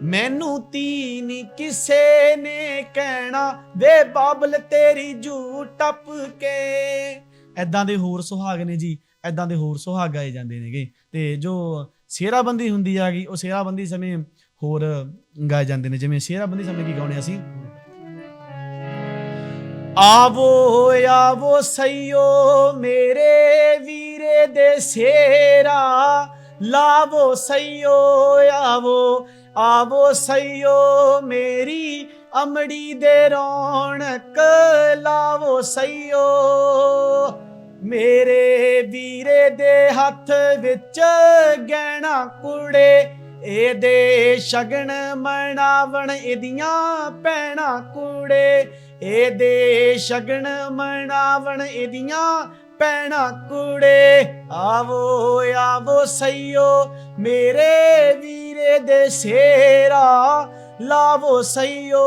ਮੈਨੂੰ ਤੀ ਨੀ ਕਿਸੇ ਨੇ ਕਹਿਣਾ, ਵੇ ਬਾਬਲ ਤੇਰੀ ਜੂ ਟੱਪ ਕੇ। ਐਦਾਂ ਦੇ ਹੋਰ ਸੁਹਾਗ ਨੇ ਜੀ ਐਦਾਂ ਦੇ ਹੋਰ ਸੁਹਾਗ ਗਾਏ ਜਾਂਦੇ ਨੇਗੇ। ਤੇ ਜੋ ਸੇਰਾਬੰਦੀ ਹੁੰਦੀ ਹੈਗੀ ਉਹ ਸੇਰਾਬੰਦੀ ਸਮੇਂ ਹੋਰ ਗਾਏ ਜਾਂਦੇ ਨੇ। ਜਿਵੇਂ ਸੇਰਾਬੰਦੀ ਸਮੇਂ ਕੀ ਗਾਉਣੇ ਅਸੀਂ? ਆਵੋ ਆਵੋ ਸਈਓ, ਮੇਰੇ ਵੀਰੇ ਦੇ ਸੇਰਾ। ਲਾਵੋ ਸਈਓ, ਆਵੋ ਆਵੋ ਸਈਓ, ਮੇਰੀ ਅਮੜੀ ਦੇ ਰੌਣਕ। ਲਾਵੋ ਸਈਓ, ਮੇਰੇ ਵੀਰੇ ਦੇ ਹੱਥ ਵਿੱਚ ਗਹਿਣਾ ਕੁੜੇ। ਇਹਦੇ ਸ਼ਗਨ ਮਨਾਵਣ ਇਹਦੀਆਂ ਪੈਣਾ ਕੁੜੇ। ਇਹਦੇ ਸ਼ਗਨ ਮਨਾਵਣ ਇਹਦੀਆਂ ਪੈਣਾ ਕੁੜੇ। ਆਵੋ ਆਵੋ ਸਈਓ ਮੇਰੇ ਵੀਰੇ ਦੇ ਸੇਰਾ ਲਾਵੋ ਸਈਓ।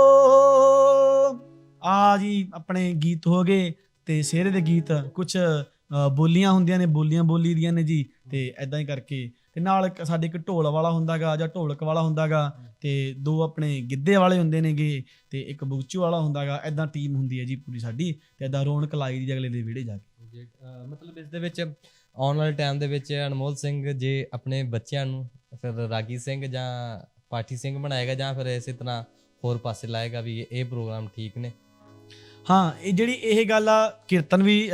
ਆ ਜੀ ਆਪਣੇ ਗੀਤ ਹੋ ਗਏ ਤੇ ਸੇਰੇ ਦੇ ਗੀਤ ਕੁਝ ਅ, ਬੋਲੀਆਂ ਹੁੰਦੀਆਂ ਨੇ ਬੋਲੀਆਂ ਬੋਲੀ ਦੀਆਂ ਨੇ ਜੀ ਤੇ ਐਦਾਂ ਹੀ ਕਰਕੇ ਤੇ ਨਾਲ ਸਾਡੇ ਇੱਕ ਢੋਲ ਵਾਲਾ ਹੁੰਦਾਗਾ ਜਾਂ ਢੋਲਕ ਵਾਲਾ ਹੁੰਦਾਗਾ ਤੇ ਦੋ ਆਪਣੇ ਗਿੱਧੇ ਵਾਲੇ ਹੁੰਦੇ ਨੇਗੇ ਤੇ ਇੱਕ ਬੁਗਚੂ ਵਾਲਾ ਹੁੰਦਾਗਾ ਐਦਾਂ ਟੀਮ ਹੁੰਦੀ ਹੈ ਜੀ ਪੂਰੀ ਸਾਡੀ ਤੇ ਐਦਾਂ ਰੌਣਕ ਲਾਈ ਦੀ ਅਗਲੇ ਦੇ ਵਿਹੜੇ ਜਾ ਕੇ। ਮਤਲਬ ਇਸ ਦੇ ਵਿੱਚ ਆਉਣ ਵਾਲੇ ਟਾਈਮ ਦੇ ਵਿੱਚ ਅਨਮੋਲ ਸਿੰਘ ਜੇ ਆਪਣੇ ਬੱਚਿਆਂ ਨੂੰ ਫਿਰ ਰਾਗੀ ਸਿੰਘ ਜਾਂ ਪਾਠੀ ਸਿੰਘ ਬਣਾਏਗਾ ਜਾਂ ਫਿਰ ਇਸੇ ਤਰ੍ਹਾਂ ਹੋਰ ਪਾਸੇ ਲਾਏਗਾ ਵੀ ਇਹ- ਪ੍ਰੋਗਰਾਮ ਠੀਕ ਨੇ? ਹਾਂ ਇਹ ਜਿਹੜੀ ਇਹ ਗੱਲ ਆ ਕੀਰਤਨ ਵੀ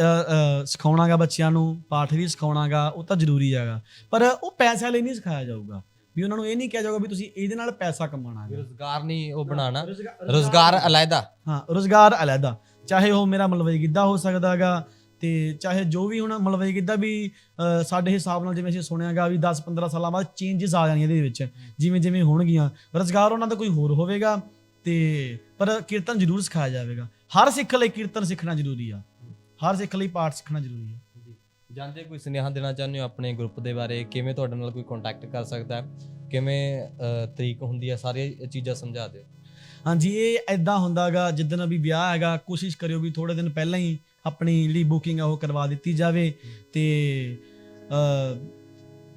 ਸਿਖਾਉਣਾਗਾ ਬੱਚਿਆਂ ਨੂੰ ਪਾਠ ਵੀ ਸਿਖਾਉਣਾਗਾ ਉਹ ਤਾਂ ਜ਼ਰੂਰੀ ਹੈਗਾ। ਪਰ ਉਹ ਪੈਸੇ ਲਈ ਨਹੀਂ ਸਿਖਾਇਆ ਜਾਊਗਾ। ਵੀ ਉਹਨਾਂ ਨੂੰ ਇਹ ਨਹੀਂ ਕਿਹਾ ਜਾਊਗਾ ਵੀ ਤੁਸੀਂ ਇਹਦੇ ਨਾਲ ਪੈਸਾ ਕਮਾਉਣਾ ਹੈ ਰੋਜ਼ਗਾਰ ਨਹੀਂ ਉਹ ਬਣਾਉਣਾ। ਰੋਜ਼ਗਾਰ ਅਲੱਗਾ ਹਾਂ ਰੋਜ਼ਗਾਰ ਅਲੱਗਾ ਚਾਹੇ ਉਹ ਮੇਰਾ ਮਲਵਈ ਗਿੱਧਾ ਹੋ ਸਕਦਾਗਾ ਤੇ ਚਾਹੇ ਜੋ ਵੀ ਹੁਣ ਮਲਵਈ ਗਿੱਧਾ ਵੀ ਸਾਡੇ ਹਿਸਾਬ ਨਾਲ ਜਿਵੇਂ ਅਸੀਂ ਸੁਣਿਆਗਾ ਵੀ 10 15 ਸਾਲਾਂ ਬਾਅਦ ਚੇਂਜਸ ਆ ਜਾਣੀਆਂ ਇਹਦੇ ਵਿੱਚ ਜਿਵੇਂ ਜਿਵੇਂ ਹੋਣਗੀਆਂ। ਰੋਜ਼ਗਾਰ ਉਹਨਾਂ ਦਾ ਕੋਈ ਹੋਰ ਹੋਵੇਗਾ ਤੇ ਪਰ ਕੀਰਤਨ ਜ਼ਰੂਰ ਸਿਖਾਇਆ ਜਾਵੇਗਾ। ਹਰ ਸਿੱਖ ਲਈ ਕੀਰਤਨ ਸਿੱਖਣਾ ਜ਼ਰੂਰੀ ਆ। ਹਰ ਸਿੱਖ ਲਈ ਪਾਠ ਸਿੱਖਣਾ ਜ਼ਰੂਰੀ ਆ। ਜਾਂਦੇ ਕੋਈ ਸੁਨੇਹਾ ਦੇਣਾ ਚਾਹੁੰਦੇ ਹੋ ਆਪਣੇ ਗਰੁੱਪ ਦੇ ਬਾਰੇ? ਕਿਵੇਂ ਤੁਹਾਡੇ ਨਾਲ ਕੋਈ ਕੰਟੈਕਟ ਕਰ ਸਕਦਾ? ਹੈ ਕਿਵੇਂ ਅਹ, ਤਰੀਕ ਹੁੰਦੀ ਹੈ? ਸਾਰੀਆਂ ਚੀਜ਼ਾਂ ਸਮਝਾ ਦਿਓ। ਹਾਂਜੀ ਇਹ ਐਦਾਂ ਹੁੰਦਾਗਾ ਜਿੱਦਣ ਵੀ ਵਿਆਹ ਹੈਗਾ ਕੋਸ਼ਿਸ਼ ਕਰਿਓ ਵੀ ਥੋੜੇ ਦਿਨ ਪਹਿਲਾਂ ਹੀ ਆਪਣੀ ਜਿਹੜੀ ਬੁਕਿੰਗ ਆ ਉਹ ਕਰਵਾ ਦਿੱਤੀ ਜਾਵੇ ਤੇ ਅ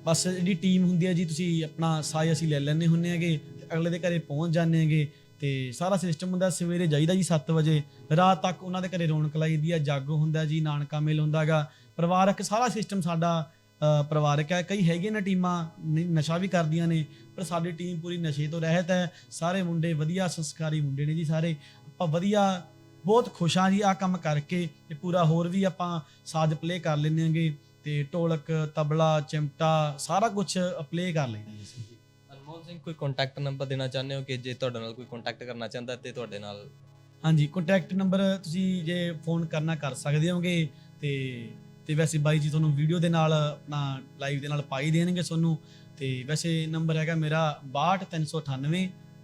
ਬਸ ਜਿਹੜੀ ਟੀਮ ਹੁੰਦੀ ਹੈ ਜੀ ਤੁਸੀਂ ਆਪਣਾ ਸਾਈ ਅਸੀਂ ਲੈ ਲੈਣੇ ਹੁੰਨੇ ਹੈਗੇ ਤੇ ਅਗਲੇ ਦੇ ਘਰੇ ਪਹੁੰਚ ਜਾਂਦੇ ਹੈਗੇ ਤੇ ਸਾਰਾ ਸਿਸਟਮ ਹੁੰਦਾ ਸਵੇਰੇ ਜਾਈਦਾ ਜੀ 7 ਵਜੇ ਰਾਤ ਤੱਕ ਉਹਨਾਂ ਦੇ ਘਰੇ ਰੌਣਕ ਲਾਈਦੀ ਆ ਜਾਗੋ ਹੁੰਦਾ ਜੀ ਨਾਨਕਾ ਮੇਲ ਹੁੰਦਾਗਾ ਪਰਿਵਾਰਕ ਸਾਰਾ ਸਿਸਟਮ ਸਾਡਾ ਪਰਿਵਾਰਕ ਹੈ। ਕਈ ਹੈਗੇ ਨੇ ਟੀਮਾਂ ਨਸ਼ਾ ਵੀ ਕਰਦੀਆਂ ਨੇ ਪਰ ਸਾਡੀ ਟੀਮ ਪੂਰੀ ਨਸ਼ੇ ਤੋਂ ਰਹਿਤ ਹੈ। ਸਾਰੇ ਮੁੰਡੇ ਵਧੀਆ ਸੰਸਕਾਰੀ ਮੁੰਡੇ ਨੇ ਜੀ ਸਾਰੇ। ਆਪਾਂ ਵਧੀਆ ਬਹੁਤ ਖੁਸ਼ ਹਾਂ ਜੀ ਆ ਕੰਮ ਕਰਕੇ। ਤੇ ਪੂਰਾ ਹੋਰ ਵੀ ਆਪਾਂ ਸਾਜ਼ ਪਲੇ ਕਰ ਲੈਂਦੇ ਆਂਗੇ ਤੇ ਢੋਲਕ ਤਬਲਾ ਚਿਮਟਾ ਸਾਰਾ ਕੁਝ ਪਲੇ ਕਰ ਲੈਂਦੇ ਜੀ ਅਸੀਂ। ਅਨਮੋਲ ਸਿੰਘ ਕੋਈ ਕੰਟੈਕਟ ਨੰਬਰ ਦੇਣਾ ਚਾਹੁੰਦੇ ਹੋ ਕਿ ਜੇ ਤੁਹਾਡੇ ਨਾਲ ਕੋਈ ਕੰਟੈਕਟ ਕਰਨਾ ਚਾਹੁੰਦਾ ਤੇ ਤੁਹਾਡੇ ਨਾਲ? ਹਾਂਜੀ ਕੰਟੈਕਟ ਨੰਬਰ ਤੁਸੀਂ ਜੇ ਫੋਨ ਕਰਨਾ ਕਰ ਸਕਦੇ ਹੋਗੇ ਤੇ ਤੇ ਵੈਸੇ ਬਾਈ ਜੀ ਤੁਹਾਨੂੰ ਵੀਡੀਓ ਦੇ ਨਾਲ ਆਪਣਾ ਲਾਈਵ ਦੇ ਨਾਲ ਪਾਈ ਦੇਣਗੇ ਤੁਹਾਨੂੰ ਤੇ ਵੈਸੇ ਨੰਬਰ ਹੈਗਾ ਮੇਰਾ 62398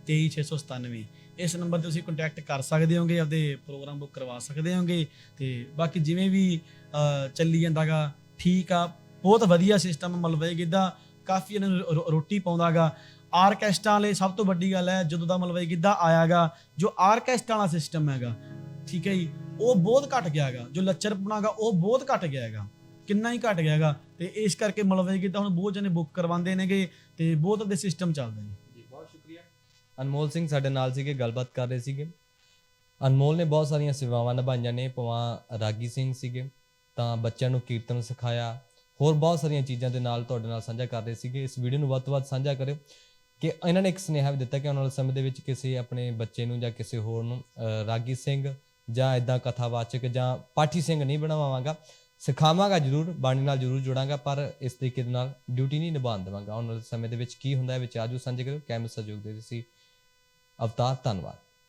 23697 ਇਸ ਨੰਬਰ ਤੇ ਤੁਸੀਂ ਕੰਟੈਕਟ ਕਰ ਸਕਦੇ ਹੋਗੇ ਆਪਦੇ ਪ੍ਰੋਗਰਾਮ ਬੁੱਕ ਕਰਵਾ ਸਕਦੇ ਹੋਗੇ। ਤੇ ਬਾਕੀ ਜਿਵੇਂ ਵੀ ਅਹ, ਚੱਲੀ ਜਾਂਦਾਗਾ ਠੀਕ ਆ ਬਹੁਤ ਵਧੀਆ ਸਿਸਟਮ ਮਲਵਈ ਗਿੱਧਾ। ਕਾਫੀ ਇਹਨਾਂ ਨੂੰ ਰੋ- ਰੋਟੀ ਪਾਉਂਦਾਗਾ। ਆਰਕੈਸਟਰਾ ਵਾਲੇ ਸਭ ਤੋਂ ਵੱਡੀ ਗੱਲ ਹੈ ਜਦੋਂ ਦਾ ਮਲਵਈ ਗਿੱਧਾ ਆਇਆਗਾ ਜੋ ਆਰਕੈਸਟਰਾ ਵਾਲਾ ਸਿਸਟਮ ਹੈਗਾ। ਠੀਕ ਹੈ ਜੀ? ਉਹ ਬਹੁਤ ਘਟ ਗਿਆ ਹੈਗਾ ਜੋ ਲੱਚਰਪਣਾਗਾ ਉਹ ਬਹੁਤ ਘਟ ਗਿਆ ਹੈਗਾ ਕਿੰਨਾ ਹੀ ਘਟ ਗਿਆ ਹੈਗਾ ਤੇ ਇਸ ਕਰਕੇ ਮਲਵਈ ਗਿੱਧਾ ਹੁਣ ਬਹੁਤ ਜਣੇ ਬੁੱਕ ਕਰਵਾਉਂਦੇ ਨੇਗੇ ਤੇ ਬਹੁਤ ਅੱਦੇ ਸਿਸਟਮ ਚੱਲਦਾ ਜੀ ਜੀ ਬਹੁਤ ਸ਼ੁਕਰੀਆ। ਅਨਮੋਲ ਸਿੰਘ ਸਾਡੇ ਨਾਲ ਸੀਗੇ ਗੱਲਬਾਤ ਕਰ ਰਹੇ ਸੀਗੇ। ਅਨਮੋਲ ਨੇ ਬਹੁਤ ਸਾਰੀਆਂ ਸੇਵਾਵਾਂ ਨਿਭਾਈਆਂ ਨੇ ਪਵਾਂ ਰਾਗੀ ਸਿੰਘ ਸੀਗੇ ਤਾਂ ਬੱਚਿਆਂ ਨੂੰ ਕੀਰਤਨ ਸਿਖਾਇਆ ਹੋਰ ਬਹੁਤ ਸਾਰੀਆਂ ਚੀਜ਼ਾਂ ਦੇ ਨਾਲ ਤੁਹਾਡੇ ਨਾਲ ਸਾਂਝਾ ਕਰ ਰਹੇ ਸੀਗੇ। ਇਸ ਵੀਡੀਓ ਨੂੰ ਵੱਧ ਤੋਂ ਵੱਧ ਸਾਂਝਾ ਕਰਿਓ ਕਿ ਇਹਨਾਂ ਨੇ ਇੱਕ ਸੁਨੇਹਾ ਵੀ ਦਿੱਤਾ ਕਿ ਆਉਣ ਵਾਲੇ ਸਮੇਂ ਦੇ ਵਿੱਚ ਕਿਸੇ ਆਪਣੇ ਬੱਚੇ ਨੂੰ ਜਾਂ ਕਿਸੇ ਹੋਰ ਨੂੰ ਰਾਗੀ ਸਿੰਘ ਜਾਂ ਇਦਾਂ ਕਥਾਵਾਚਕ ਜਾਂ ਪਾਠੀ ਸਿੰਘ ਨਹੀਂ ਬਣਾਵਾਂਗਾ ਸਿਖਾਵਾਂਗਾ ਜ਼ਰੂਰ, ਬਾਣੀ ਨਾਲ ਜ਼ਰੂਰ ਜੁੜਾਂਗਾ, ਪਰ ਇਸ ਤਰੀਕੇ ਦੇ ਨਾਲ ਡਿਊਟੀ ਨਹੀਂ ਨਿਭਾਉਣ ਦੇਵਾਂਗਾ। ਆਉਣ ਵਾਲੇ ਸਮੇਂ ਦੇ ਵਿੱਚ ਕੀ ਹੁੰਦਾ ਹੈ, ਵਿੱਚ ਆਜੂ, ਸਾਂਝੇ ਕਰਿਓ। ਕੈਮਰਾ ਸਹਿਯੋਗ ਦੇ ਸੀ ਅਵਤਾਰ, ਧੰਨਵਾਦ।